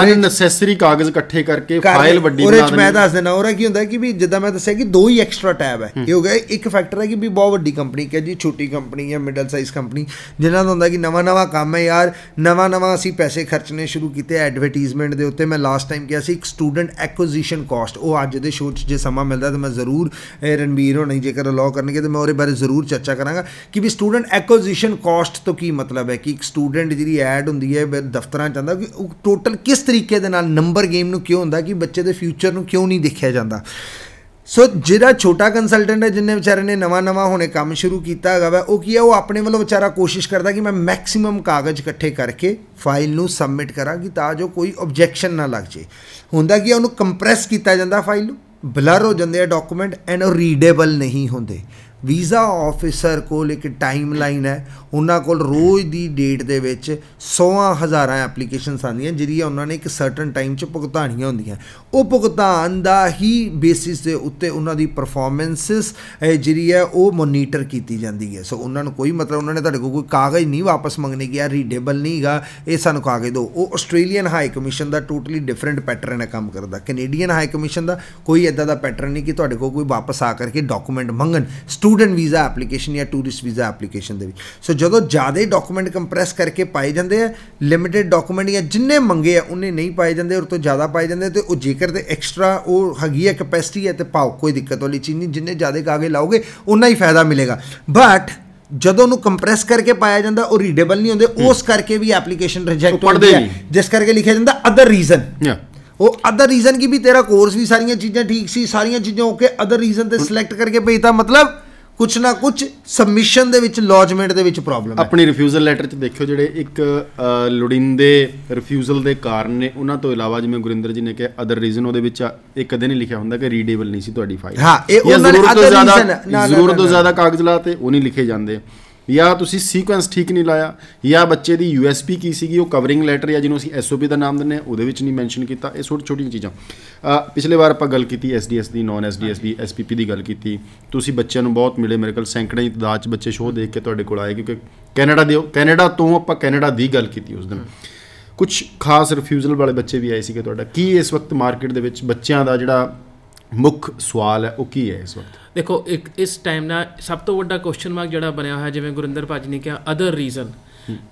ਅਨਨੈਸੈਸਰੀ ਕਾਗਜ਼ ਇਕੱਠੇ ਕਰਕੇ ਫਾਈਲ ਵੱਡੀ ਬਣਾ ਚ ਮੈਂ ਦੇਣੀ। ਦੱਸ ਦਿੰਦਾ ਉਹਦਾ ਕੀ ਹੁੰਦਾ ਕਿ ਵੀ ਜਿੱਦਾਂ ਮੈਂ ਦੱਸਿਆ ਕਿ ਦੋ ਹੀ ਐਕਸਟਰਾ ਟੈਬ ਹੈ। ਇਹ ਹੋ ਗਿਆ ਇੱਕ ਫੈਕਟਰ ਹੈ ਕਿ ਵੀ ਬਹੁਤ ਵੱਡੀ ਕੰਪਨੀ ਕਿ ਜੀ ਛੋਟੀ ਕੰਪਨੀ ਹੈ ਮਿਡਲ ਸਾਈਜ਼ ਕੰਪਨੀ ਜਿਨ੍ਹਾਂ ਦਾ ਹੁੰਦਾ ਕਿ ਨਵਾਂ ਨਵਾਂ ਕੰਮ ਹੈ ਯਾਰ ਨਵਾਂ ਨਵਾਂ ਅਸੀਂ ਪੈਸੇ ਖਰਚਣੇ ਸ਼ੁਰੂ ਕੀਤੇ ਐਡਵਰਟਾਈਜ਼ਮੈਂਟ ਦੇ ਉੱਤੇ। ਮੈਂ ਲਾਸਟ ਟਾਈਮ ਕਿਹਾ ਸੀ ਇੱਕ ਸਟੂਡੈਂਟ ਐਕੁਜੀਸ਼ਨ ਕਾਸਟ ਉਹ ਅੱਜ ਦੇ ਸ਼ੋਅ 'ਚ ਜੇ ਸਮਾਂ ਮਿਲਦਾ ਤਾਂ ਮੈਂ ਜ਼ਰੂਰ ਰਣਬੀਰ ਹੋਣੀ ਜੇਕਰ ਅਲਾਉ ਕਰਨਗੇ ਤਾਂ ਮੈਂ ਉਹਦੇ ਬਾਰੇ ਜ਼ਰੂਰ ਚਰਚਾ ਕਰਾਂਗਾ। ਕਿ ਵੀ ਸਟੂਡੈਂਟ ਐਕੁਜੀਸ਼ਨ ਕਾਸਟ ਤੋਂ ਕੀ ਮਤਲਬ ਹੈ ਕਿ ਇੱਕ ਸਟੂਡੈਂਟ ਜਿਹੜੀ ਐਡ ਹੁੰਦੀ ਹੈ ਦਫ਼ਤਰਾਂ 'ਚ ਆਉਂਦਾ ਕਿ ਉਹ ਟੋਟਲ ਕਿਸ ਤਰੀਕੇ ਦੇ ਨਾਲ ਨੰਬਰ ਗੇਮ ਨੂੰ ਕਿਉਂ ਹੁੰਦਾ ਕਿ ਬੱਚੇ ਦੇ ਫਿਊਚਰ ਨੂੰ ਕਿਉਂ ਨਹੀਂ ਦੇਖਿਆ ਜਾਂਦਾ? ਸੋ ਜਿਹੜਾ ਛੋਟਾ ਕੰਸਲਟੈਂਟ ਹੈ ਜਿੰਨੇ ਵਿਚਾਰੇ ਨੇ ਨਵਾਂ ਨਵਾਂ ਹੁਣੇ ਕੰਮ ਸ਼ੁਰੂ ਕੀਤਾ ਹੈਗਾ ਵਾ, ਉਹ ਕੀ ਹੈ? ਉਹ ਆਪਣੇ ਵੱਲੋਂ ਵਿਚਾਰਾ ਕੋਸ਼ਿਸ਼ ਕਰਦਾ ਕਿ ਮੈਂ ਮੈਕਸਿਮਮ ਕਾਗਜ਼ ਇਕੱਠੇ ਕਰਕੇ ਫਾਈਲ ਨੂੰ ਸਬਮਿਟ ਕਰਾਂ ਕਿ ਤਾਂ ਜੋ ਕੋਈ ਆਬਜੈਕਸ਼ਨ ਨਾ ਲੱਗ ਜੇ ਹੁੰਦਾ ਕਿ ਉਹਨੂੰ ਕੰਪਰੈਸ ਕੀਤਾ ਜਾਂਦਾ ਫਾਈਲ ਨੂੰ। ਬਲਰ ਹੋ ਜਾਂਦੇ ਆ ਡਾਕੂਮੈਂਟ ਐਂਡ ਉਹ ਰੀਡੇਬਲ ਨਹੀਂ ਹੁੰਦੇ। ਵੀਜ਼ਾ ਆਫੀਸਰ ਕੋਲ ਇੱਕ ਟਾਈਮਲਾਈਨ ਹੈ। ਉਹਨਾਂ ਕੋਲ ਰੋਜ਼ ਦੀ ਡੇਟ ਦੇ ਵਿੱਚ 100 ਹਜ਼ਾਰਾਂ ਐਪਲੀਕੇਸ਼ਨਸ ਆਉਂਦੀਆਂ, ਜਿਹੜੀਆਂ ਉਹਨਾਂ ਨੇ ਇੱਕ ਸਰਟਨ ਟਾਈਮ 'ਚ ਭੁਗਤਾਨੀਆਂ ਹੁੰਦੀਆਂ। ਉਹ ਭੁਗਤਾਨ ਦਾ ਹੀ ਬੇਸਿਸ ਦੇ ਉੱਤੇ ਉਹਨਾਂ ਦੀ ਪਰਫਾਰਮੈਂਸਸ ਜਿਹੜੀ ਹੈ, ਉਹ ਮੋਨੀਟਰ ਕੀਤੀ ਜਾਂਦੀ ਹੈ। ਸੋ ਉਹਨਾਂ ਨੂੰ ਕੋਈ ਮਤਲਬ ਉਹਨਾਂ ਨੇ ਤੁਹਾਡੇ ਕੋਲ ਕੋਈ ਕਾਗਜ਼ ਨਹੀਂ ਵਾਪਸ ਮੰਗਣੇ ਗਿਆ ਯਾਰ ਰੀਡੇਬਲ ਨਹੀਂਗਾ ਇਹ ਸਾਨੂੰ ਕਾਗਜ਼ ਦਿਓ। ਉਹ ਆਸਟ੍ਰੇਲੀਅਨ ਹਾਈ ਕਮਿਸ਼ਨ ਦਾ ਟੋਟਲੀ ਡਿਫਰੈਂਟ ਪੈਟਰਨ ਹੈ ਕੰਮ ਕਰਦਾ। ਕੈਨੇਡੀਅਨ ਹਾਈ ਕਮਿਸ਼ਨ ਦਾ ਕੋਈ ਇਦਾਂ ਦਾ ਪੈਟਰਨ ਨਹੀਂ ਕਿ ਤੁਹਾਡੇ ਕੋਲ ਕੋਈ ਵਾਪਸ ਆ ਕਰਕੇ ਡਾਕੂਮੈਂਟ ਮੰਗਣ। ਸਟੂ ਸਟੂਡੈਂਟ ਵੀਜ਼ਾ ਐਪਲੀਕੇਸ਼ਨ ਜਾਂ ਟੂਰਿਸਟ ਵੀਜ਼ਾ ਐਪਲੀਕੇਸ਼ਨ ਦੇ ਵਿੱਚ। ਸੋ ਜਦੋਂ ਜ਼ਿਆਦਾ ਡਾਕੂਮੈਂਟ ਕੰਪਰੈਸ ਕਰਕੇ ਪਾਏ ਜਾਂਦੇ ਆ ਲਿਮਿਟਿਡ ਡਾਕੂਮੈਂਟ ਜਾਂ ਜਿੰਨੇ ਮੰਗੇ ਆ ਉਹਨੇ ਨਹੀਂ ਪਾਏ ਜਾਂਦੇ ਔਰ ਤੋਂ ਜ਼ਿਆਦਾ ਪਾਏ ਜਾਂਦੇ ਤੇ ਉਹ ਜੇਕਰ ਤੇ ਐਕਸਟਰਾ ਉਹ ਹੈਗੀ ਹੈ ਕੈਪੈਸਿਟੀ ਹੈ ਤੇ ਪਾਓ ਕੋਈ ਦਿੱਕਤ ਵਾਲੀ ਚੀਜ਼ ਨਹੀਂ। ਜਿੰਨੇ ਜ਼ਿਆਦਾ ਕਾਗਜ਼ ਲਾਓਗੇ ਉਨਾ ਹੀ ਫਾਇਦਾ ਮਿਲੇਗਾ। ਬਟ ਜਦੋਂ ਉਹਨੂੰ ਕੰਪਰੈਸ ਕਰਕੇ ਪਾਇਆ ਜਾਂਦਾ ਉਹ ਰੀਡੇਬਲ ਨਹੀਂ ਹੁੰਦੇ ਉਸ ਕਰਕੇ ਵੀ ਐਪਲੀਕੇਸ਼ਨ ਰਿਜੈਕਟ ਹੁੰਦੀ ਹੈ। ਜਿਸ ਕਰਕੇ ਲਿਖਿਆ ਜਾਂਦਾ ਅਦਰ ਰੀਜ਼ਨ. ਉਹ ਅਦਰ ਰੀਜ਼ਨ ਕੀ ਵੀ ਤੇਰਾ ਕੋਰਸ ਵੀ ਸਾਰੀਆਂ ਚੀਜ਼ਾਂ ਠੀਕ ਸੀ ਸਾਰੀਆਂ ਚੀਜ਼ਾਂ ਓਕੇ ਅਦਰ ਰੀਜ਼ਨ ਤੇ ਸਿਲੈਕਟ ਕਰਕੇ ਭੇਜਤਾ ਮਤਲਬ ਕੁਛ ਨਾ ਕੁਛ ਸਬਮਿਸ਼ਨ ਦੇ ਵਿੱਚ ਲੌਜਮੈਂਟ ਦੇ ਵਿੱਚ ਪ੍ਰੋਬਲਮ ਹੈ। ਆਪਣੀ ਰਿਫਿਊਜ਼ਲ ਲੈਟਰ 'ਚ ਦੇਖਿਓ ਜਿਹੜੇ ਇੱਕ ਲੋੜੀਂਦੇ ਰਿਫਿਊਜ਼ਲ ਦੇ ਕਾਰਨ ਨੇ ਉਹਨਾਂ ਤੋਂ ਇਲਾਵਾ ਜਿਵੇਂ ਗੁਰਿੰਦਰ ਜੀ ਨੇ ਕਿਹਾ ਅਦਰ ਰੀਜ਼ਨ ਉਹਦੇ ਵਿੱਚ ਇਹ ਕਦੇ ਨਹੀਂ ਲਿਖਿਆ ਹੁੰਦਾ ਕਿ ਰੀਡੇਬਲ ਨਹੀਂ ਸੀ ਤੁਹਾਡੀ ਫਾਈਲ ਹਾਂ, ਇਹ ਉਹਨਾਂ ਨੇ ਜ਼ਰੂਰਤ ਤੋਂ other ਜ਼ਿਆਦਾ reason- ਨਾ, ਨਾ, ਜ਼ਰੂਰਤ ਨਾ, ਤੋਂ। ਜ਼ਿਆਦਾ ਕਾਗਜ਼ ਲਾਤੇ ਉਹ ਨਹੀਂ ਲਿਖੇ ਜਾਂਦੇ। ਜਾਂ ਤੁਸੀਂ ਸੀਕੁਐਂਸ ਠੀਕ ਨਹੀਂ ਲਾਇਆ ਜਾਂ ਬੱਚੇ ਦੀ ਯੂਐਸਪੀ ਕੀ ਸੀਗੀ ਉਹ ਕਵਰਿੰਗ ਲੈਟਰ ਜਾਂ ਜਿਹਨੂੰ ਅਸੀਂ ਐਸਓਪੀ ਦਾ ਨਾਮ ਦਿੰਦੇ ਹਾਂ ਉਹਦੇ ਵਿੱਚ ਨਹੀਂ ਮੈਂਸ਼ਨ ਕੀਤਾ। ਇਹ ਛੋਟੀ ਛੋਟੀਆਂ ਚੀਜ਼ਾਂ। ਪਿਛਲੇ ਵਾਰ ਆਪਾਂ ਗੱਲ ਕੀਤੀ ਐਸਡੀਐਸ ਦੀ ਨਾਨ ਐਸਡੀਐਸ ਦੀ ਐਸਪੀਪੀ ਦੀ ਗੱਲ ਕੀਤੀ। ਤੁਸੀਂ ਬੱਚਿਆਂ ਨੂੰ ਬਹੁਤ ਮਿਲੇ ਮੇਰੇ ਕੋਲ ਸੈਂਕੜੇ ਦੀ ਤਾਦਾਦ 'ਚ ਬੱਚੇ ਸ਼ੋਅ ਦੇਖ ਕੇ ਤੁਹਾਡੇ ਕੋਲ ਆਏ ਕਿਉਂਕਿ ਕੈਨੇਡਾ ਦੇ ਕੈਨੇਡਾ ਤੋਂ ਆਪਾਂ ਕੈਨੇਡਾ ਦੀ ਗੱਲ ਕੀਤੀ ਉਸ ਦਿਨ। ਕੁਝ ਖਾਸ ਰਿਫਿਊਜ਼ਲ ਵਾਲੇ ਬੱਚੇ ਵੀ ਆਏ ਸੀਗੇ ਤੁਹਾਡਾ। ਕੀ ਇਸ ਵਕਤ ਮਾਰਕੀਟ ਦੇ ਵਿੱਚ ਬੱਚਿਆਂ ਦਾ ਜਿਹੜਾ ਮੁੱਖ ਸਵਾਲ ਹੈ ਉਹ ਕੀ ਹੈ ਇਸ ਵਕਤ? ਦੇਖੋ ਇੱਕ ਇਸ ਟਾਈਮ ਨਾਲ ਸਭ ਤੋਂ ਵੱਡਾ ਕੁਐਸਚਨ ਮਾਰਕ ਜਿਹੜਾ ਬਣਿਆ ਹੋਇਆ ਜਿਵੇਂ ਗੁਰਿੰਦਰ ਭਾਜੀ ਨੇ ਕਿਹਾ ਅਦਰ ਰੀਜ਼ਨ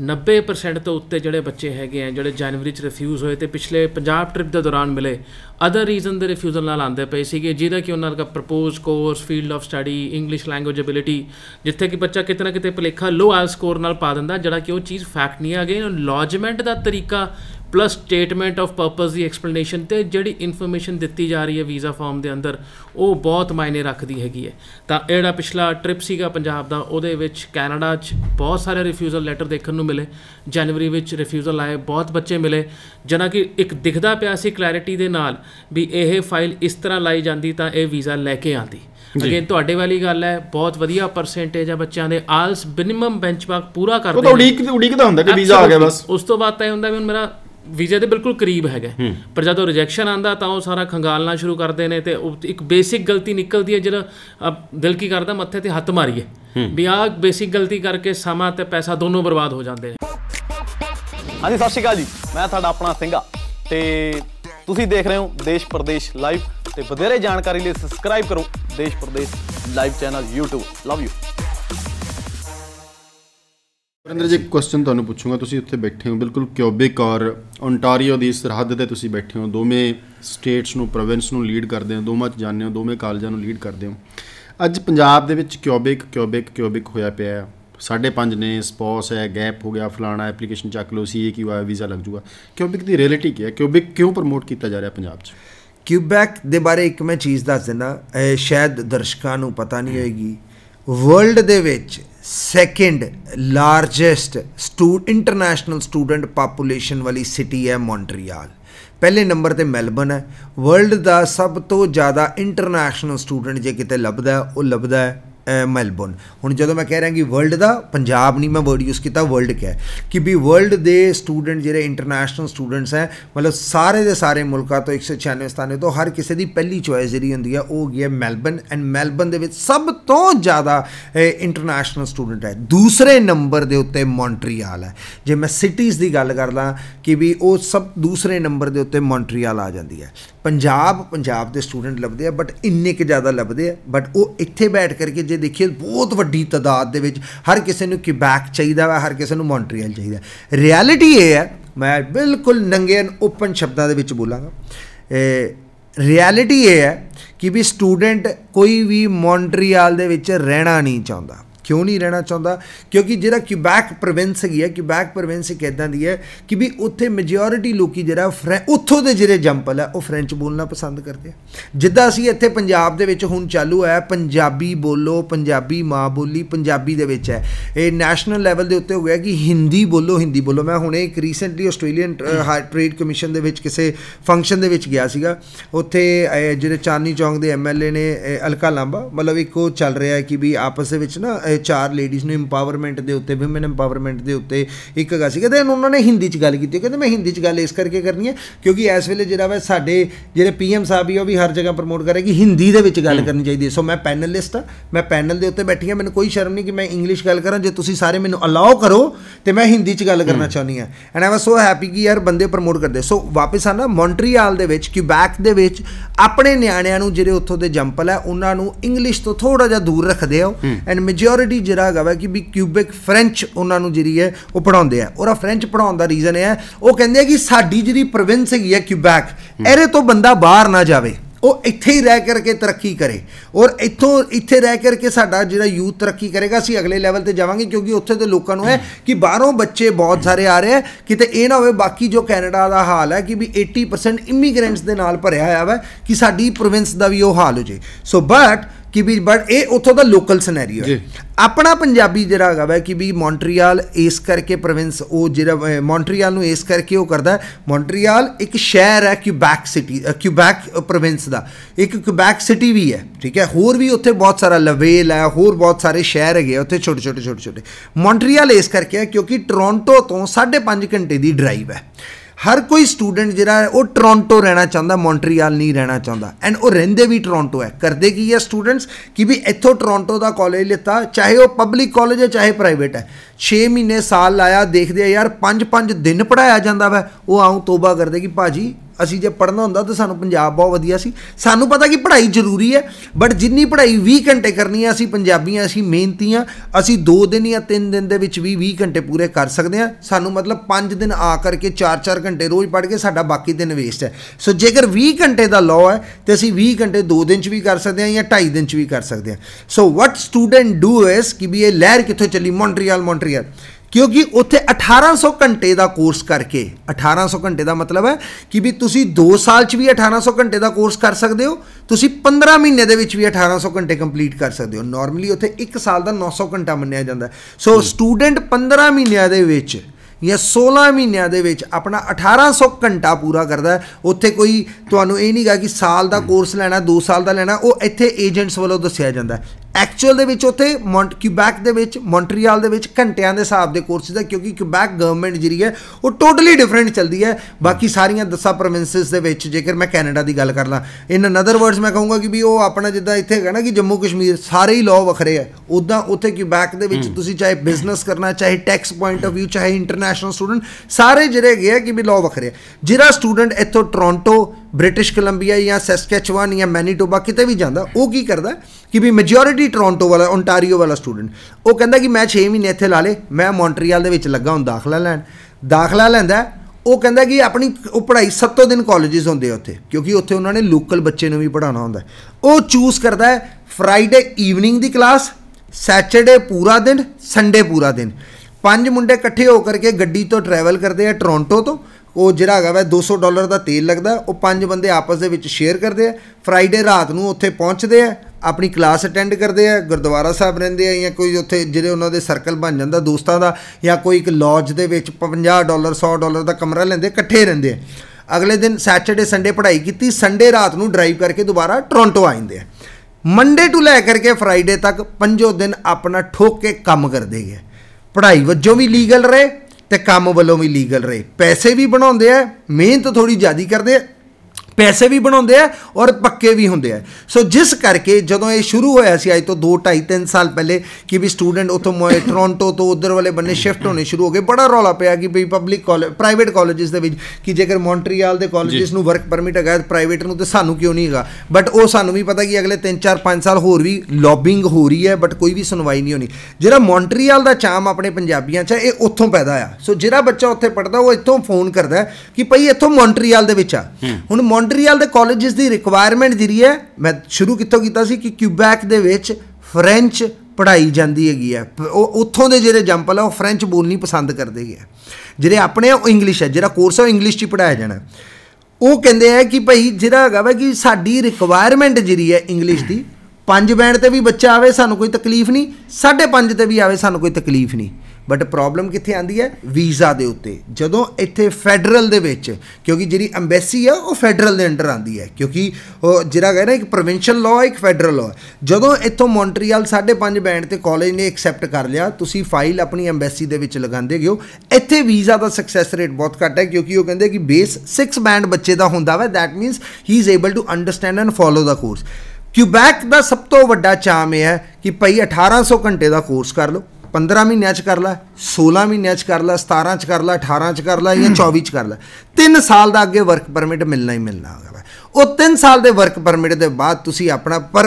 90% ਤੋਂ ਉੱਤੇ ਜਿਹੜੇ ਬੱਚੇ ਹੈਗੇ ਆ ਜਿਹੜੇ ਜਨਵਰੀ ਚ ਰਿਫਿਊਜ਼ ਹੋਏ ਤੇ ਪਿਛਲੇ ਪੰਜਾਬ ਟ੍ਰਿਪ ਦੇ ਦੌਰਾਨ ਮਿਲੇ ਅਦਰ ਰੀਜ਼ਨ ਦੇ ਰਿਫਿਊਜ਼ਲ ਨਾਲ ਆਂਦੇ ਪਏ ਸੀਗੇ ਜਿਹਦਾ ਕਿ ਉਹਨਾਂ ਦਾ propose course field of study English language ability ਜਿੱਥੇ ਕਿ ਬੱਚਾ ਕਿਤੇ ਨਾ ਕਿਤੇ ਭੁਲੇਖਾ ਲੋ ਆਇਲ ਸਕੋਰ ਨਾਲ ਪਾ ਦਿੰਦਾ ਜਿਹੜਾ ਕਿ ਉਹ ਚੀਜ਼ ਫੈਕਟ ਨਹੀਂ ਆ ਗਈ ਲੌਜਮੈਂਟ ਦਾ ਤਰੀਕਾ ਪਲੱਸ ਸਟੇਟਮੈਂਟ ਆਫ ਪਰਪਸ ਦੀ ਐਕਸਪਲੇਨੇਸ਼ਨ ਤੇ ਜਿਹੜੀ ਇਨਫੋਰਮੇਸ਼ਨ ਦਿੱਤੀ ਜਾ ਰਹੀ ਹੈ ਵੀਜ਼ਾ ਫਾਰਮ ਦੇ ਅੰਦਰ ਉਹ ਬਹੁਤ ਮਾਇਨੇ ਰੱਖਦੀ ਹੈਗੀ ਹੈ। ਤਾਂ ਜਿਹੜਾ ਪਿਛਲਾ ਟ੍ਰਿਪ ਸੀਗਾ ਪੰਜਾਬ ਦਾ ਉਹਦੇ ਵਿੱਚ ਕੈਨੇਡਾ 'ਚ ਬਹੁਤ ਸਾਰੇ ਰਿਫਿਊਜ਼ਲ ਲੈਟਰ ਦੇਖਣ ਨੂੰ ਮਿਲੇ। ਜਨਵਰੀ ਵਿੱਚ ਰਿਫਿਊਜ਼ਲ ਆਏ ਬਹੁਤ ਬੱਚੇ ਮਿਲੇ। ਜਿਹਨਾਂ ਕਿ ਇੱਕ ਦਿਖਦਾ ਪਿਆ ਸੀ ਕਲੈਰਿਟੀ ਦੇ ਨਾਲ ਵੀ ਇਹ ਫਾਈਲ ਇਸ ਤਰ੍ਹਾਂ ਲਾਈ ਜਾਂਦੀ ਤਾਂ ਇਹ ਵੀਜ਼ਾ ਲੈ ਕੇ ਆਂਦੀ ਅਗੇਨ ਤੁਹਾਡੇ ਵਾਲੀ ਗੱਲ ਹੈ ਬਹੁਤ ਵਧੀਆ ਪਰਸੈਂਟੇਜ ਹੈ ਬੱਚਿਆਂ ਦੇ ਆਲਸ ਮਿਨੀਮਮ ਬੈਂਚਮਾਰਕ ਪੂਰਾ ਕਰਦੇ ਉਹ। ਉਡੀਕ ਉਡੀਕਦਾ ਹੁੰਦਾ ਕਿ ਵੀਜ਼ਾ ਆ ਗਿਆ ਬਸ। ਉਸ ਤੋਂ ਬਾਅਦ ਤਾਂ ਇਹ ਹੁੰਦਾ ਵੀ ਹੁਣ ਮੇਰਾ ਵੀਜ਼ੇ ਦੇ ਬਿਲਕੁਲ ਕਰੀਬ ਹੈਗਾ। ਪਰ ਜਦੋਂ ਰਿਜੈਕਸ਼ਨ ਆਂਦਾ ਤਾਂ ਉਹ ਸਾਰਾ ਖੰਗਾਲਣਾ ਸ਼ੁਰੂ ਕਰਦੇ ਨੇ ਤੇ ਇੱਕ ਬੇਸਿਕ ਗਲਤੀ ਨਿਕਲਦੀ ਹੈ ਜਿਹੜਾ ਦਿਲ ਕੀ ਕਰਦਾ ਮੱਥੇ ਤੇ ਹੱਥ ਮਾਰੀਏ। ਵੀ ਆਹ ਬੇਸਿਕ ਗਲਤੀ ਕਰਕੇ ਸਮਾਂ ਤੇ ਪੈਸਾ ਦੋਨੋਂ ਬਰਬਾਦ ਹੋ ਜਾਂਦੇ ਨੇ। ਹਾਂਜੀ ਸਤਿ ਸ਼੍ਰੀ ਅਕਾਲ ਜੀ। ਮੈਂ ਤੁਹਾਡਾ ਆਪਣਾ ਸਿੰਘਾ ਤੇ ਤੁਸੀਂ ਦੇਖ ਰਹੇ ਹੋ ਦੇਸ਼ ਪ੍ਰਦੇਸ਼ ਲਾਈਵ ਤੇ ਵਧੇਰੇ ਜਾਣਕਾਰੀ ਲਈ ਸਬਸਕ੍ਰਾਈਬ ਕਰੋ Desh Pradesh live channel YouTube love you Varinder ji question ਤੁਹਾਨੂੰ ਪੁੱਛੂੰਗਾ, ਤੁਸੀਂ ਉੱਥੇ ਬੈਠੇ ਹੋ, ਬਿਲਕੁਲ ਕਿਊਬਿਕ ਔਰ ਓਨਟਾਰੀਓ ਦੀ ਸਰਹੱਦ ਤੇ ਤੁਸੀਂ ਬੈਠੇ ਹੋ, ਦੋਵੇਂ ਸਟੇਟਸ ਨੂੰ ਪ੍ਰੋਵਿੰਸ ਨੂੰ ਲੀਡ ਕਰਦੇ ਹੋ, ਦੋਵਾਂ ਚ ਜਾਂਦੇ ਹੋ, ਦੋਵੇਂ ਕਾਲਜਾਂ ਨੂੰ ਲੀਡ ਕਰਦੇ ਹੋ। ਅੱਜ ਪੰਜਾਬ ਦੇ ਵਿੱਚ ਕਿਊਬਿਕ ਕਿਊਬਿਕ ਕਿਊਬਿਕ ਹੋਇਆ ਪਿਆ ਹੈ। ਸਾਢੇ ਪੰਜ ਨੇ ਸਪੌਸ ਹੈ ਗੈਪ ਹੋ ਗਿਆ, ਫਲਾਣਾ ਐਪਲੀਕੇਸ਼ਨ ਚੱਕ ਲਓ ਸੀਏ ਕੀ ਹੋਇਆ ਵੀਜ਼ਾ ਲੱਗ ਜੂਗਾ। ਕਿਊਬਿਕ ਦੀ ਰਿਐਲਿਟੀ ਕੀ ਹੈ? ਕਿਊਬਿਕ ਕਿਉਂ ਪ੍ਰਮੋਟ ਕੀਤਾ ਜਾ ਰਿਹਾ ਪੰਜਾਬ 'ਚ? ਕਿਊਬੈਕ ਦੇ ਬਾਰੇ ਇੱਕ ਮੈਂ ਚੀਜ਼ ਦੱਸ ਦਿੰਦਾ ਸ਼ਾਇਦ ਦਰਸ਼ਕਾਂ ਨੂੰ ਪਤਾ ਨਹੀਂ ਹੋਏਗੀ। ਵਰਲਡ ਦੇ ਵਿੱਚ second largest stu international student population ਵਾਲੀ ਸਿਟੀ ਹੈ ਮੌਂਟਰੀਆਲ ਪਹਿਲੇ ਨੰਬਰ ਤੇ ਮੈਲਬਨ ਹੈ ਵਰਲਡ ਦਾ ਸਭ ਤੋਂ ਜ਼ਿਆਦਾ ਇੰਟਰਨੈਸ਼ਨਲ ਸਟੂਡੈਂਟ ਜੇ ਕਿਤੇ ਲੱਭਦਾ ਉਹ ਲੱਭਦਾ ਹੈ ਮੈਲਬੌਰਨ। ਹੁਣ ਜਦੋਂ ਮੈਂ ਕਹਿ ਰਿਹਾ ਕਿ ਵਰਲਡ ਦਾ, ਪੰਜਾਬ ਨਹੀਂ ਮੈਂ ਵਰਡ ਯੂਜ਼ ਕੀਤਾ ਵਰਲਡ ਕਿਹਾ ਕਿ ਵੀ ਵਰਲਡ ਦੇ ਸਟੂਡੈਂਟ ਜਿਹੜੇ ਇੰਟਰਨੈਸ਼ਨਲ ਸਟੂਡੈਂਟਸ ਹੈ, ਮਤਲਬ ਸਾਰੇ ਦੇ ਸਾਰੇ ਮੁਲਕਾਂ ਤੋਂ 196 ਸਥਾਨੇ ਤੋਂ, ਹਰ ਕਿਸੇ ਦੀ ਪਹਿਲੀ ਚੋਇਸ ਜਿਹੜੀ ਹੁੰਦੀ ਹੈ ਉਹ ਹੈਗੀ ਹੈ ਮੈਲਬਨ ਐਂਡ ਮੈਲਬਨ ਦੇ ਵਿੱਚ ਸਭ ਤੋਂ ਜ਼ਿਆਦਾ ਇੰਟਰਨੈਸ਼ਨਲ ਸਟੂਡੈਂਟ ਹੈ। ਦੂਸਰੇ ਨੰਬਰ ਦੇ ਉੱਤੇ ਮੌਂਟਰੀਆਲ ਹੈ। ਜੇ ਮੈਂ ਸਿਟੀਜ਼ ਦੀ ਗੱਲ ਕਰਦਾ ਕਿ ਵੀ ਉਹ ਸਭ ਦੂਸਰੇ ਨੰਬਰ ਦੇ ਉੱਤੇ ਮੌਂਟਰੀਆਲ ਆ ਜਾਂਦੀ ਹੈ। ਪੰਜਾਬ ਪੰਜਾਬ ਦੇ ਸਟੂਡੈਂਟ ਲੱਭਦੇ ਆ ਬਟ ਇੰਨੇ ਕੁ ਜ਼ਿਆਦਾ ਲੱਭਦੇ ਆ। ਬਟ ਉਹ ਇੱਥੇ ਬੈਠ ਕਰਕੇ ਜੇ ਦੇਖੀਏ, ਬਹੁਤ ਵੱਡੀ ਤਾਦਾਦ ਦੇ ਵਿੱਚ ਹਰ ਕਿਸੇ ਨੂੰ ਕਿਬੈਕ ਚਾਹੀਦਾ ਵਾ, ਹਰ ਕਿਸੇ ਨੂੰ ਮੌਂਟਰੀਅਲ ਚਾਹੀਦਾ। ਰਿਐਲਿਟੀ ਇਹ ਹੈ, ਮੈਂ ਬਿਲਕੁਲ ਨੰਗੇ ਓਪਨ ਸ਼ਬਦਾਂ ਦੇ ਵਿੱਚ ਬੋਲਾਂਗਾ। ਰਿਐਲਿਟੀ ਇਹ ਹੈ ਕਿ ਵੀ ਸਟੂਡੈਂਟ ਕੋਈ ਵੀ ਮੌਂਟਰੀਅਲ ਦੇ ਵਿੱਚ ਰਹਿਣਾ ਨਹੀਂ ਚਾਹੁੰਦਾ। ਕਿਉਂ ਨਹੀਂ ਰਹਿਣਾ ਚਾਹੁੰਦਾ? ਕਿਉਂਕਿ ਜਿਹੜਾ ਕਿਊਬੈਕ ਪ੍ਰੋਵਿੰਸ ਹੈਗੀ ਹੈ ਕਿਊਬੈਕ ਪ੍ਰੋਵਿੰਸ ਇੱਕ ਇਦਾਂ ਦੀ ਹੈ ਕਿ ਵੀ ਉੱਥੇ ਮੈਜੋਰਿਟੀ ਲੋਕੀ ਜਿਹੜਾ ਫਰੈ- ਉੱਥੋਂ ਦੇ ਜਿਹੜੇ ਜੰਪਲ ਹੈ, ਉਹ ਫ੍ਰੈਂਚ ਬੋਲਣਾ ਪਸੰਦ ਕਰਦੇ ਆ। ਜਿੱਦਾਂ ਅਸੀਂ ਇੱਥੇ ਪੰਜਾਬ ਦੇ ਵਿੱਚ ਹੁਣ ਚਾਲੂ ਹੈ ਪੰਜਾਬੀ ਬੋਲੋ, ਪੰਜਾਬੀ ਮਾਂ ਬੋਲੀ ਪੰਜਾਬੀ ਦੇ ਵਿੱਚ ਹੈ। ਇਹ ਨੈਸ਼ਨਲ ਲੈਵਲ ਦੇ ਉੱਤੇ ਹੋ ਗਿਆ ਕਿ ਹਿੰਦੀ ਬੋਲੋ ਹਿੰਦੀ ਬੋਲੋ। ਮੈਂ ਹੁਣੇ ਇੱਕ ਰੀਸੈਂਟਲੀ ਆਸਟ੍ਰੇਲੀਅਨ ਟ੍ਰੇਡ ਕਮਿਸ਼ਨ ਦੇ ਵਿੱਚ ਕਿਸੇ ਫੰਕਸ਼ਨ ਦੇ ਵਿੱਚ ਗਿਆ ਸੀਗਾ। ਉੱਥੇ ਜਿਹੜੇ ਚਾਂਦਨੀ ਚੌਂਕ ਦੇ ਐਮਐਲਏ ਨੇ ਅਲਕਾ ਲਾਂਬਾ, ਮਤਲਬ ਇੱਕ ਉਹ ਚੱਲ ਰਿਹਾ ਹੈ ਕਿ ਵੀ ਆਪਸ ਦੇ ਵਿੱਚ ਨਾ ਚਾਰ ਲੇਡੀਜ਼ ਨੂੰ ਇੰਪਾਵਰਮੈਂਟ ਦੇ ਉੱਤੇ ਔਮਨ ਇੰਪਾਵਰਮੈਂਟ ਦੇ ਉੱਤੇ ਇੱਕ ਹੈਗਾ ਸੀਗਾ। ਤੇ ਉਹਨਾਂ ਨੇ ਹਿੰਦੀ 'ਚ ਗੱਲ ਕੀਤੀ। ਕਹਿੰਦੇ ਮੈਂ ਹਿੰਦੀ 'ਚ ਗੱਲ ਇਸ ਕਰਕੇ ਕਰਨੀ ਹੈ ਕਿਉਂਕਿ ਇਸ ਵੇਲੇ ਜਿਹੜਾ ਵਾ ਸਾਡੇ ਜਿਹੜੇ ਪੀਐਮ ਸਾਹਿਬ ਹੀ ਆ, ਉਹ ਵੀ ਹਰ ਜਗ੍ਹਾ ਪ੍ਰਮੋਟ ਕਰ ਰਹੇ ਕਿ ਹਿੰਦੀ ਦੇ ਵਿੱਚ ਗੱਲ ਕਰਨੀ ਚਾਹੀਦੀ ਹੈ। ਸੋ ਮੈਂ ਪੈਨਲਿਸਟ ਆ। ਮੈਂ ਪੈਨਲ ਦੇ ਉੱਤੇ ਬੈਠੀ ਹਾਂ। ਮੈਨੂੰ ਕੋਈ ਸ਼ਰਮ ਨਹੀਂ ਕਿ ਮੈਂ ਇੰਗਲਿਸ਼ ਗੱਲ ਕਰਾਂ। ਜੇ ਤੁਸੀਂ ਸਾਰੇ ਮੈਨੂੰ ਅਲਾਉ ਕਰੋ ਤੇ ਮੈਂ ਹਿੰਦੀ 'ਚ ਗੱਲ ਕਰਨਾ ਚਾਹੁੰਦੀ ਹਾਂ। And I was so happy ਕਿ ਯਾਰ ਬੰਦੇ ਪ੍ਰਮੋਟ ਕਰਦੇ। ਸੋ ਵਾਪਸ ਆਣਾ ਮੌਂਟਰੀਆਲ ਦੇ ਵਿੱਚ ਕਿਊਬੈਕ ਦੇ ਵਿੱਚ ਆਪਣੇ ਨਿਆਣਿਆਂ ਨੂੰ ਜਿਹੜੇ ਉੱਥੋਂ ਦੇ ਜੰਪਲ ਹੈ ਉਹਨਾਂ ਨੂੰ ਇੰਗਲਿਸ਼ ਤੋਂ ਥੋੜਾ ਜਿਹਾ ਦੂਰ ਰੱਖਦੇ ਆ। ਐਂਡ ਮੈਜੋਰਿਟੀ ਜਿਹੜਾ ਹੈਗਾ ਵਾ ਕਿ ਵੀ ਕਿਊਬਿਕ ਫ੍ਰੈਂਚ ਉਹਨਾਂ ਨੂੰ ਜਿਹੜੀ ਹੈ ਉਹ ਪੜਾਉਂਦੇ ਆ। ਔਰ ਫ੍ਰੈਂਚ ਪੜਾਉਣ ਦਾ ਰੀਜ਼ਨ ਇਹ ਹੈ ਉਹ ਕਹਿੰਦੇ ਆ ਕਿ ਸਾਡੀ ਜਿਹੜੀ ਪ੍ਰੋਵਿੰਸ ਹੈਗੀ ਹੈ। ਕਿਊਬੈਕ ਇਹਦੇ ਤੋਂ ਬੰਦਾ ਬਾਹਰ ਨਾ ਜਾਵੇ। ਉਹ ਇੱਥੇ ਹੀ ਰਹਿ ਕਰਕੇ ਤਰੱਕੀ ਕਰੇ। ਔਰ ਇੱਥੋਂ ਇੱਥੇ ਰਹਿ ਕਰਕੇ ਸਾਡਾ ਜਿਹੜਾ ਯੂਥ ਤਰੱਕੀ ਕਰੇਗਾ ਅਸੀਂ ਅਗਲੇ ਲੈਵਲ ਤੇ ਜਾਵਾਂਗੇ ਕਿਉਂਕਿ ਉੱਥੇ ਦੇ ਲੋਕਾਂ ਨੂੰ ਹੈ ਕਿ ਬਾਹਰੋਂ ਬੱਚੇ ਬਹੁਤ ਸਾਰੇ ਆ ਰਹੇ ਆ। ਕਿਤੇ ਇਹ ਨਾ ਹੋਵੇ ਬਾਕੀ ਜੋ ਕੈਨੇਡਾ ਦਾ ਹਾਲ ਹੈ ਕਿ ਵੀ 80% ਇਮੀਗ੍ਰੈਂਟਸ ਦੇ ਨਾਲ ਭਰਿਆ ਹੋਇਆ ਵਾ ਕਿ ਸਾਡੀ ਪ੍ਰੋਵਿੰਸ ਦਾ ਵੀ ਉਹ ਹਾਲ ਹੋ ਜੇ ਸੋ ਬਟ ਕਿ ਵੀ ਬਟ ਇਹ ਉੱਥੋਂ ਦਾ ਲੋਕਲ ਸਿਨੈਰੀਓ ਹੈ। ਆਪਣਾ ਪੰਜਾਬੀ ਜਿਹੜਾ ਹੈਗਾ ਵਾ ਕਿ ਵੀ ਮੌਂਟਰੀਆਲ ਇਸ ਕਰਕੇ ਪ੍ਰੋਵਿੰਸ ਉਹ ਜਿਹੜਾ ਅਹ, ਮੌਂਟਰੀਆਲ ਨੂੰ ਇਸ ਕਰਕੇ ਉਹ ਕਰਦਾ ਹੈ। ਮੌਂਟਰੀਆਲ ਇੱਕ ਸ਼ਹਿਰ ਹੈ ਕਿਊਬੈਕ ਸਿਟੀ ਕਿਊਬੈਕ ਪ੍ਰੋਵਿੰਸ ਦਾ। ਇੱਕ ਕਿਊਬੈਕ ਸਿਟੀ ਵੀ ਹੈ ਠੀਕ ਹੈ? ਹੋਰ ਵੀ ਉੱਥੇ ਬਹੁਤ ਸਾਰਾ ਲਵੇਲ ਹੈ ਹੋਰ ਬਹੁਤ ਸਾਰੇ ਸ਼ਹਿਰ ਹੈਗੇ ਉੱਥੇ ਛੋਟੇ ਛੋਟੇ ਛੋਟੇ ਛੋਟੇ। ਮੌਂਟਰੀਆਲ ਇਸ ਕਰਕੇ ਹੈ ਕਿਉਂਕਿ ਟੋਰਾਂਟੋ ਤੋਂ 5.5 ਘੰਟੇ ਦੀ ਡਰਾਈਵ ਹੈ। ਹਰ ਕੋਈ ਸਟੂਡੈਂਟ ਜਿਹੜਾ ਹੈ, ਉਹ ਟੋਰਾਂਟੋ ਰਹਿਣਾ ਚਾਹੁੰਦਾ ਮੌਂਟਰੀਆਲ ਨਹੀਂ ਰਹਿਣਾ ਚਾਹੁੰਦਾ। ਐਂਡ ਉਹ ਰਹਿੰਦੇ ਵੀ ਟੋਰਾਂਟੋ ਹੈ। ਕਰਦੇ ਕੀ ਹੈ ਸਟੂਡੈਂਟਸ? ਕਿ ਵੀ ਇੱਥੋਂ ਟੋਰਾਂਟੋ ਦਾ ਕਾਲਜ ਲਿੱਤਾ, ਚਾਹੇ ਉਹ ਪਬਲਿਕ ਕਾਲਜ ਹੈ, ਚਾਹੇ ਪ੍ਰਾਈਵੇਟ ਹੈ। 6 ਮਹੀਨੇ ਸਾਲ ਲਾਇਆ, ਦੇਖਦੇ ਆ ਯਾਰ 5-5 ਦਿਨ ਪੜਾਇਆ ਜਾਂਦਾ ਵਾ। ਉਹ ਆਉਂ ਤੋਬਾ ਕਰਦੇ ਕਿ ਭਾਜੀ ਅਸੀਂ ਜੇ ਪੜ੍ਹਨਾ ਹੁੰਦਾ ਤਾਂ ਸਾਨੂੰ ਪੰਜਾਬ ਬਹੁਤ ਵਧੀਆ ਸੀ। ਸਾਨੂੰ ਪਤਾ ਕਿ ਪੜ੍ਹਾਈ ਜ਼ਰੂਰੀ ਹੈ ਬਟ ਜਿੰਨੀ ਪੜ੍ਹਾਈ 20 ਘੰਟੇ ਕਰਨੀ ਹੈ, ਅਸੀਂ ਪੰਜਾਬੀਆਂ, ਅਸੀਂ ਮਿਹਨਤੀ ਹਾਂ ਅਸੀਂ 2 ਦਿਨ ਜਾਂ 3 ਦਿਨ ਦੇ ਵਿੱਚ ਵੀ 20 ਘੰਟੇ ਪੂਰੇ ਕਰ ਸਕਦੇ ਹਾਂ। ਸਾਨੂੰ ਮਤਲਬ 5 ਦਿਨ ਆ ਕਰਕੇ 4-4 ਘੰਟੇ ਰੋਜ਼ ਪੜ੍ਹ ਕੇ ਸਾਡਾ ਬਾਕੀ ਦਿਨ ਵੇਸਟ ਹੈ। ਸੋ ਜੇਕਰ 20 ਘੰਟੇ ਦਾ ਲਾਅ ਹੈ, ਤੇ ਅਸੀਂ 20 ਘੰਟੇ 2 ਦਿਨ ਚ ਵੀ ਕਰ ਸਕਦੇ ਹਾਂ ਜਾਂ 2.5 ਦਿਨ ਚ ਵੀ ਕਰ ਸਕਦੇ ਹਾਂ। ਸੋ ਵਾਟ ਸਟੂਡੈਂਟ ਡੂ ਇਸ ਕਿ ਵੀ ਇਹ ਲਹਿਰ ਕਿੱਥੋਂ ਚੱਲੀ? ਮੌਂਟਰੀਅਲ ਮੌਂਟਰੀਅਲ ਕਿਉਂਕਿ ਉੱਥੇ 1800 ਘੰਟੇ ਦਾ ਕੋਰਸ ਕਰਕੇ 1800 ਘੰਟੇ ਦਾ ਮਤਲਬ ਹੈ ਕਿ ਵੀ ਤੁਸੀਂ 2 ਸਾਲ ਚ ਵੀ 1800 ਘੰਟੇ ਦਾ ਕੋਰਸ ਕਰ ਸਕਦੇ ਹੋ ਤੁਸੀਂ 15 ਮਹੀਨੇ ਦੇ ਵਿੱਚ ਵੀ 1800 ਘੰਟੇ ਕੰਪਲੀਟ ਕਰ ਸਕਦੇ ਹੋ। ਨਾਰਮਲੀ ਉੱਥੇ 1 ਸਾਲ ਦਾ 900 ਘੰਟਾ ਮੰਨਿਆ ਜਾਂਦਾ ਸੋ ਸਟੂਡੈਂਟ 15 ਮਹੀਨਿਆਂ ਦੇ ਵਿੱਚ ਜਾਂ 16 ਮਹੀਨਿਆਂ ਦੇ ਵਿੱਚ ਆਪਣਾ 1800 ਘੰਟਾ ਪੂਰਾ ਕਰਦਾ ਉੱਥੇ ਕੋਈ ਤੁਹਾਨੂੰ ਇਹ ਨਹੀਂਗਾ ਕਿ ਸਾਲ ਦਾ ਕੋਰਸ ਲੈਣਾ 2 ਸਾਲ ਦਾ ਲੈਣਾ ਉਹ ਇੱਥੇ ਏਜੰਟਸ ਵੱਲੋਂ ਦੱਸਿਆ ਜਾਂਦਾ ਐਕਚੁਅਲ ਦੇ ਵਿੱਚ ਉੱਥੇ ਮੌਂਟ ਕਿਊਬੈਕ ਦੇ ਵਿੱਚ ਮੌਂਟਰੀਅਲ ਦੇ ਵਿੱਚ ਘੰਟਿਆਂ ਦੇ ਹਿਸਾਬ ਦੇ ਕੋਰਸ ਦਾ ਕਿਉਂਕਿ ਕਿਊਬੈਕ ਗਵਰਨਮੈਂਟ ਜਿਹੜੀ ਹੈ ਉਹ ਟੋਟਲੀ ਡਿਫਰੈਂਟ ਚੱਲਦੀ ਹੈ। ਬਾਕੀ ਸਾਰੀਆਂ ਦਸਾਂ ਪ੍ਰੋਵਿੰਸਸ ਦੇ ਵਿੱਚ ਜੇਕਰ ਮੈਂ ਕੈਨੇਡਾ ਦੀ ਗੱਲ ਕਰ ਲਾਂ ਇਨ ਅਨਦਰ ਵਰਡਸ ਮੈਂ ਕਹੂੰਗਾ ਕਿ ਵੀ ਉਹ ਆਪਣਾ ਜਿੱਦਾਂ ਇੱਥੇ ਹੈਗਾ ਨਾ ਕਿ ਜੰਮੂ ਕਸ਼ਮੀਰ ਸਾਰੇ ਹੀ ਲਾਅ ਵੱਖਰੇ ਹੈ ਉਦਾਂ ਉੱਥੇ ਕਿਊਬੈਕ ਦੇ ਵਿੱਚ ਤੁਸੀਂ ਚਾਹੇ ਬਿਜ਼ਨਸ ਕਰਨਾ ਚਾਹੇ ਟੈਕਸ ਪੁਆਇੰਟ ਆਫ View ਚਾਹੇ ਇੰਟਰਨੈਸ਼ਨਲ ਸਟੂਡੈਂਟ ਸਾਰੇ ਜਿਹੜੇ ਹੈਗੇ ਆ ਕਿ ਵੀ ਲਾਅ ਵੱਖਰੇ ਹੈ ਜਿਹੜਾ ਸਟੂਡੈਂਟ ਇੱਥੋਂ ਟੋਰਾਂਟੋ ਬ੍ਰਿਟਿਸ਼ ਕੋਲੰਬੀਆ ਜਾਂ ਸੈਸਕੈਚੁਆਨ ਜਾਂ ਮੈਨੀਟੋਬਾ ਕਿਤੇ ਵੀ ਜਾਂਦਾ, ਉਹ ਕੀ ਕਰਦਾ ਕਿ ਵੀ ਮੈਜੋਰਿਟੀ ਟੋਰਾਂਟੋ ਵਾਲਾ ਓਨਟਾਰੀਓ ਵਾਲਾ ਸਟੂਡੈਂਟ ਉਹ ਕਹਿੰਦਾ ਕਿ ਮੈਂ 6 ਮਹੀਨੇ ਇੱਥੇ ਲਾ ਲੇ ਮੈਂ ਮੌਂਟਰੀਅਲ ਦੇ ਵਿੱਚ ਲੱਗਾ ਹੁਣ ਦਾਖਲਾ ਲੈਣ। ਦਾਖਲਾ ਲੈਂਦਾ, ਉਹ ਕਹਿੰਦਾ ਕਿ ਆਪਣੀ ਉਹ ਪੜ੍ਹਾਈ ਸੱਤੋਂ ਦਿਨ ਕਾਲਜਸ ਹੁੰਦੇ ਆ ਉੱਥੇ, ਕਿਉਂਕਿ ਉੱਥੇ ਉਹਨਾਂ ਨੇ ਲੋਕਲ ਬੱਚੇ ਨੂੰ ਵੀ ਪੜ੍ਹਾਉਣਾ ਹੁੰਦਾ। ਉਹ ਚੂਜ਼ ਕਰਦਾ ਹੈ ਫਰਾਈਡੇ ਈਵਨਿੰਗ ਦੀ ਕਲਾਸ ਸੈਚਰਡੇ ਪੂਰਾ ਦਿਨ ਸੰਡੇ ਪੂਰਾ ਦਿਨ। ਪੰਜ ਮੁੰਡੇ ਇਕੱਠੇ ਹੋ ਕਰਕੇ ਗੱਡੀ ਤੋਂ ਟਰੈਵਲ ਕਰਦੇ ਆ ਟੋਰਾਂਟੋ ਤੋਂ ਉਹ ਜਿਹੜਾ ਹੈਗਾ ਵਾ 200 ਡਾਲਰ ਦਾ ਤੇਲ ਲੱਗਦਾ, ਉਹ ਪੰਜ ਬੰਦੇ ਆਪਸ ਦੇ ਵਿੱਚ ਸ਼ੇਅਰ ਕਰਦੇ ਆ। ਫਰਾਈਡੇ ਰਾਤ ਨੂੰ ਉੱਥੇ ਪਹੁੰਚਦੇ ਆ, ਆਪਣੀ ਕਲਾਸ ਅਟੈਂਡ ਕਰਦੇ ਆ, ਗੁਰਦੁਆਰਾ ਸਾਹਿਬ ਰਹਿੰਦੇ ਆ ਜਾਂ ਕੋਈ ਉੱਥੇ ਜਿਹੜੇ ਉਹਨਾਂ ਦੇ ਸਰਕਲ ਬਣ ਜਾਂਦਾ ਦੋਸਤਾਂ ਦਾ, ਜਾਂ ਕੋਈ ਇੱਕ ਲੌਜ ਦੇ ਵਿੱਚ 50 ਡਾਲਰ 100 ਡਾਲਰ ਦਾ ਕਮਰਾ ਲੈਂਦੇ ਇਕੱਠੇ ਰਹਿੰਦੇ ਆ। ਅਗਲੇ ਦਿਨ ਸੈਚਰਡੇ ਸੰਡੇ ਪੜ੍ਹਾਈ ਕੀਤੀ ਸੰਡੇ ਰਾਤ ਨੂੰ ਡਰਾਈਵ ਕਰਕੇ ਦੁਬਾਰਾ ਟੋਰਾਂਟੋ ਆ ਜਾਂਦੇ ਆ। ਮੰਡੇ ਟੂ ਲੈ ਕਰਕੇ ਫਰਾਈਡੇ ਤੱਕ ਪੰਜੋ ਦਿਨ ਆਪਣਾ ਠੋਕ ਕੇ ਕੰਮ ਕਰਦੇ ਗਏ। ਪੜ੍ਹਾਈ ਵਜੋਂ ਵੀ ਲੀਗਲ ਰਹੇ ਤੇ ਕੰਮ ਵੱਲੋਂ ਵੀ ਲੀਗਲ ਰਹੇ। ਪੈਸੇ ਵੀ ਬਣਾਉਂਦੇ ਆ, ਮਿਹਨਤ ਥੋੜੀ ਜ਼ਿਆਦੀ ਕਰਦੇ ਆ ਪੈਸੇ ਵੀ ਬਣਾਉਂਦੇ ਆ ਔਰ ਪੱਕੇ ਵੀ ਹੁੰਦੇ ਆ। ਸੋ ਜਿਸ ਕਰਕੇ ਜਦੋਂ ਇਹ ਸ਼ੁਰੂ ਹੋਇਆ ਸੀ ਅੱਜ ਤੋਂ 2 2.5 3 ਸਾਲ ਪਹਿਲੇ ਕਿ ਵੀ ਸਟੂਡੈਂਟ ਉਥੋਂ ਟੋਰਾਂਟੋ ਤੋਂ ਉਧਰ ਵਾਲੇ ਬੰਨੇ ਸ਼ਿਫਟ ਹੋਣੇ ਸ਼ੁਰੂ ਹੋ ਗਏ ਬੜਾ ਰੌਲਾ ਪਿਆ ਕਿ ਵੀ ਪਬਲਿਕ ਕਾਲਜ ਪ੍ਰਾਈਵੇਟ ਕਾਲਜਸ ਦੇ ਵਿੱਚ ਕਿ ਜੇਕਰ ਮੌਂਟਰੀਅਲ ਦੇ ਕਾਲਜਸ ਨੂੰ ਵਰਕ ਪਰਮਿਟ ਹੈਗਾ ਪ੍ਰਾਈਵੇਟ ਨੂੰ ਤੇ ਸਾਨੂੰ ਕਿਉਂ ਨਹੀਂ ਹੈਗਾ? ਬਟ ਉਹ ਸਾਨੂੰ ਵੀ ਪਤਾ ਕਿ ਅਗਲੇ 3 4 5 ਸਾਲ ਹੋਰ ਵੀ ਲੌਬਿੰਗ ਹੋ ਰਹੀ ਹੈ ਬਟ ਕੋਈ ਵੀ ਸੁਣਵਾਈ ਨਹੀਂ ਹੋਣੀ। ਜਿਹੜਾ ਮੌਂਟਰੀਅਲ ਦਾ ਚਾਮ ਆਪਣੇ ਪੰਜਾਬੀਆਂ 'ਚ ਇਹ ਉੱਥੋਂ ਪੈਦਾ ਆ। ਸੋ ਜਿਹੜਾ ਬੱਚਾ ਉੱਥੇ ਪੜਦਾ ਉਹ ਇੱਥੋਂ ਫੋਨ ਕਰਦਾ ਕਿ ਭਈ ਇੱਥੋਂ ਮੌਂਟਰੀਅਲ ਦੇ ਵਿੱਚ ਆ। ਹੁਣ ਮੌਂਟਰੀਅਲ ਦੇ ਕਾਲਜਸ ਦੀ ਰਿਕੁਆਇਰਮੈਂਟ ਜਿਹੜੀ ਹੈ, ਮੈਂ ਸ਼ੁਰੂ ਕਿੱਥੋਂ ਕੀਤਾ ਸੀ ਕਿ ਕਿਊਬੈਕ ਦੇ ਵਿੱਚ ਫ੍ਰੈਂਚ ਪੜ੍ਹਾਈ ਜਾਂਦੀ ਹੈਗੀ ਹੈ। ਉਹ ਉੱਥੋਂ ਦੇ ਜਿਹੜੇ ਜੰਪਲ ਆ, ਉਹ ਫ੍ਰੈਂਚ ਬੋਲਣੀ ਪਸੰਦ ਕਰਦੇ ਹੈਗੇ ਜਿਹੜੇ ਆਪਣੇ ਆ, ਉਹ ਇੰਗਲਿਸ਼ ਹੈ ਜਿਹੜਾ ਕੋਰਸ ਹੈ ਉਹ ਇੰਗਲਿਸ਼ 'ਚ ਹੀ ਪੜ੍ਹਾਇਆ ਜਾਣਾ। ਉਹ ਕਹਿੰਦੇ ਆ ਕਿ ਭਾਈ ਜਿਹੜਾ ਹੈਗਾ ਵਾ ਕਿ ਸਾਡੀ ਰਿਕੁਆਇਰਮੈਂਟ ਜਿਹੜੀ ਹੈ ਇੰਗਲਿਸ਼ ਦੀ, ਪੰਜ ਬੈਂਡ ਤੇ ਵੀ ਬੱਚਾ ਆਵੇ ਸਾਨੂੰ ਕੋਈ ਤਕਲੀਫ ਨਹੀਂ, ਸਾਢੇ ਪੰਜ ਤੇ ਵੀ ਆਵੇ ਸਾਨੂੰ ਕੋਈ ਤਕਲੀਫ ਨਹੀਂ। ਬਟ ਪ੍ਰੋਬਲਮ ਕਿੱਥੇ ਆਂਦੀ ਹੈ? ਵੀਜ਼ਾ ਦੇ ਉੱਤੇ। ਜਦੋਂ ਇੱਥੇ ਫੈਡਰਲ ਦੇ ਵਿੱਚ, ਕਿਉਂਕਿ ਜਿਹੜੀ ਐਮਬੈਸੀ ਆ, ਉਹ ਫੈਡਰਲ ਦੇ ਅੰਡਰ ਆਂਦੀ ਹੈ। ਕਿਉਂਕਿ ਉਹ ਜਿਹੜਾ ਹੈ ਨਾ ਇੱਕ ਪ੍ਰੋਵਿੰਸ਼ੀਅਲ ਲਾਅ ਇੱਕ ਫੈਡਰਲ ਲਾਅ ਜਦੋਂ ਇੱਥੋਂ ਮੌਂਟਰੀਅਲ 5.5 ਬੈਂਡ ਤੇ ਕਾਲਜ ਨੇ ਐਕਸੈਪਟ ਕਰ ਲਿਆ, ਤੁਸੀਂ ਫਾਈਲ ਆਪਣੀ ਐਮਬੈਸੀ ਦੇ ਵਿੱਚ ਲਗਾਉਂਦੇ ਹੋ ਇੱਥੇ ਵੀਜ਼ਾ ਦਾ ਸਕਸੈਸ ਰੇਟ ਬਹੁਤ ਘੱਟ ਹੈ, ਕਿਉਂਕਿ ਉਹ ਕਹਿੰਦੇ ਕਿ ਬੇਸ 6 ਬੈਂਡ ਬੱਚੇ ਦਾ ਹੁੰਦਾ ਵਾ। That means he is able to understand and follow the course Quebec ਦਾ ਸਭ ਤੋਂ ਵੱਡਾ ਚਾਮ ਇਹ ਹੈ ਕਿ ਭਈ 1800 ਘੰਟੇ ਦਾ ਕੋਰਸ ਕਰ ਲਓ। 15 ਮਹੀਨਿਆਂ ਚ ਕਰ ਲੈ 16 ਮਹੀਨਿਆਂ ਚ ਕਰ ਲੈ 17 ਚ ਕਰ ਲੈ 18 ਚ ਕਰ ਲੈ ਜਾਂ 24 ਚ ਕਰ ਲੈ। 3 ਸਾਲ ਦਾ ਅੱਗੇ ਵਰਕ ਪਰਮਿਟ ਮਿਲਣਾ ਹੀ ਮਿਲਣਾ ਹੈਗਾ ਵਾ। ਉਹ 3 ਸਾਲ ਦੇ ਵਰਕ ਪਰਮਿਟ ਦੇ ਬਾਅਦ ਤੁਸੀਂ ਆਪਣਾ ਪਰ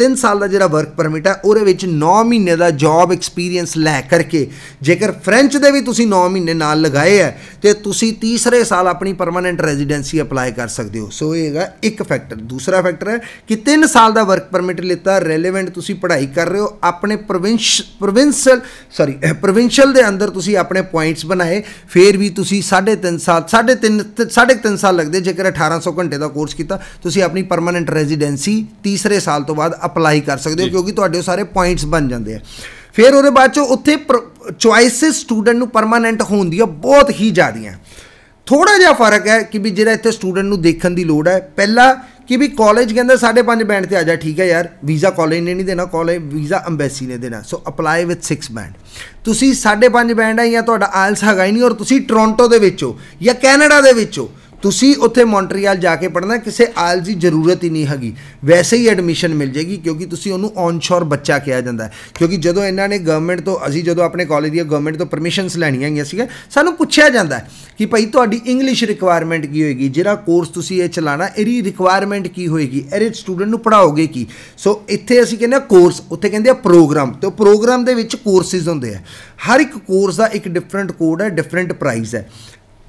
3 ਸਾਲ ਦਾ ਜਿਹੜਾ ਵਰਕ ਪਰਮਿਟ ਹੈ ਉਹਦੇ ਵਿੱਚ 9 ਮਹੀਨੇ ਦਾ ਜੌਬ ਐਕਸਪੀਰੀਅੰਸ ਲੈ ਕਰਕੇ, ਜੇਕਰ ਫ੍ਰੈਂਚ ਦੇ ਵੀ ਤੁਸੀਂ 9 ਮਹੀਨੇ ਨਾਲ ਲਗਾਏ ਹੈ ਤੇ ਤੁਸੀਂ ਤੀਸਰੇ ਸਾਲ ਆਪਣੀ ਪਰਮਾਨੈਂਟ ਰੈਜ਼ੀਡੈਂਸੀ ਅਪਲਾਈ ਕਰ ਸਕਦੇ ਹੋ ਸੋ ਇਹ ਹੈਗਾ ਇੱਕ ਫੈਕਟਰ ਦੂਸਰਾ ਫੈਕਟਰ ਹੈ ਕਿ 3 ਸਾਲ ਦਾ ਵਰਕ ਪਰਮਿਟ ਲਿੱਤਾ ਰੈਲੇਵੈਂਟ ਤੁਸੀਂ ਪੜ੍ਹਾਈ ਕਰ ਰਹੇ ਹੋ, ਆਪਣੇ ਪ੍ਰੋਵਿੰਸ਼ ਪ੍ਰੋਵਿੰਸ਼ਲ ਸੌਰੀ ਪ੍ਰੋਵਿੰਸ਼ਲ ਦੇ ਅੰਦਰ ਤੁਸੀਂ ਆਪਣੇ ਪੁਆਇੰਟਸ ਬਣਾਏ, ਫਿਰ ਵੀ ਤੁਸੀਂ 3.5 ਸਾਲ 3.5 3.5 ਸਾਲ ਲੱਗਦੇ ਜੇਕਰ 1800 ਘੰਟੇ ਦਾ ਕੋਰਸ ਕੀਤਾ ਤੁਸੀਂ ਆਪਣੀ ਪਰਮਾਨੈਂਟ ਰੈਜ਼ੀਡੈਂਸੀ ਤੀਸਰੇ ਸਾਲ ਤੋਂ ਬਾਅਦ ਅਪਲਾਈ ਕਰ ਸਕਦੇ ਹੋ ਕਿਉਂਕਿ ਤੁਹਾਡੇ ਸਾਰੇ ਪੁਆਇੰਟਸ ਬਣ ਜਾਂਦੇ ਆ। ਫਿਰ ਉਹਦੇ ਬਾਅਦ ਚੋਂ ਉੱਥੇ ਚੁਆਇਸਸ ਸਟੂਡੈਂਟ ਨੂੰ ਪਰਮਾਨੈਂਟ ਹੋਣ ਦੀਆਂ ਬਹੁਤ ਹੀ ਜ਼ਿਆਦੀਆਂ। ਥੋੜਾ ਜਿਹਾ ਫ਼ਰਕ ਹੈ ਕਿ ਵੀ ਜਿਹੜਾ ਇੱਥੇ ਸਟੂਡੈਂਟ ਨੂੰ ਦੇਖਣ ਦੀ ਲੋੜ ਹੈ ਪਹਿਲਾ ਕਿ ਵੀ ਕਾਲਜ ਕਹਿੰਦਾ 5.5 ਬੈਂਡ ਤੇ ਆ ਜਾ, ਠੀਕ ਹੈ ਯਾਰ ਵੀਜ਼ਾ ਕਾਲਜ ਨੇ ਨਹੀਂ ਦੇਣਾ ਕਾਲਜ ਵੀਜ਼ਾ ਐਮਬੈਸੀ ਨੇ ਦੇਣਾ ਸੋ ਅਪਲਾਈ ਵਿਦ 6 ਬੈਂਡ ਤੁਸੀਂ 5.5 ਬੈਂਡ ਹੈ ਜਾਂ ਤੁਹਾਡਾ ਆਇਲਸ ਹੈਗਾ ਹੀ ਨਹੀਂ ਔਰ ਤੁਸੀਂ ਟੋਰਾਂਟੋ ਦੇ ਵਿੱਚ ਹੋ ਜਾਂ ਕੈਨੇਡਾ ਦੇ ਵਿੱਚ ਹੋ ਤੁਸੀਂ ਉੱਥੇ ਮੌਂਟਰੀਅਲ ਜਾ ਕੇ ਪੜ੍ਹਨਾ, ਕਿਸੇ ਆਇਲਸ ਦੀ ਜ਼ਰੂਰਤ ਹੀ ਨਹੀਂ ਹੈਗੀ। ਵੈਸੇ ਹੀ ਐਡਮਿਸ਼ਨ ਮਿਲ ਜੇਗੀ ਕਿਉਂਕਿ ਤੁਸੀਂ ਉਹਨੂੰ ਔਨਸ਼ੋਰ ਬੱਚਾ ਕਿਹਾ ਜਾਂਦਾ ਕਿਉਂਕਿ ਜਦੋਂ ਇਹਨਾਂ ਨੇ ਗਵਰਨਮੈਂਟ ਤੋਂ, ਅਸੀਂ ਜਦੋਂ ਆਪਣੇ ਕਾਲਜ ਦੀਆਂ ਗਵਰਨਮੈਂਟ ਤੋਂ ਪਰਮਿਸ਼ਨਸ ਲੈਣੀਆਂ ਹੈਗੀਆਂ ਸੀਗਾ ਸਾਨੂੰ ਪੁੱਛਿਆ ਜਾਂਦਾ ਕਿ ਭਾਈ ਤੁਹਾਡੀ ਇੰਗਲਿਸ਼ ਰਿਕੁਆਇਰਮੈਂਟ ਕੀ ਹੋਏਗੀ? ਜਿਹੜਾ ਕੋਰਸ ਤੁਸੀਂ ਇਹ ਚਲਾਣਾ ਇਹਦੀ ਰਿਕੁਆਇਰਮੈਂਟ ਕੀ ਹੋਏਗੀ? ਇਹਦੇ ਸਟੂਡੈਂਟ ਨੂੰ ਪੜਾਓਗੇ ਕੀ? ਸੋ ਇੱਥੇ ਅਸੀਂ ਕਹਿੰਦੇ ਆ ਕੋਰਸ ਉੱਥੇ ਕਹਿੰਦੇ ਆ ਪ੍ਰੋਗਰਾਮ ਤੇ ਪ੍ਰੋਗਰਾਮ ਦੇ ਵਿੱਚ ਕੋਰਸਿਸ ਹੁੰਦੇ ਆ। ਹਰ ਇੱਕ ਕੋਰਸ ਦਾ ਇੱਕ ਡਿਫਰੈਂਟ ਕੋਡ ਹੈ ਡਿਫਰੈਂਟ ਪ੍ਰਾਈਸ ਹੈ।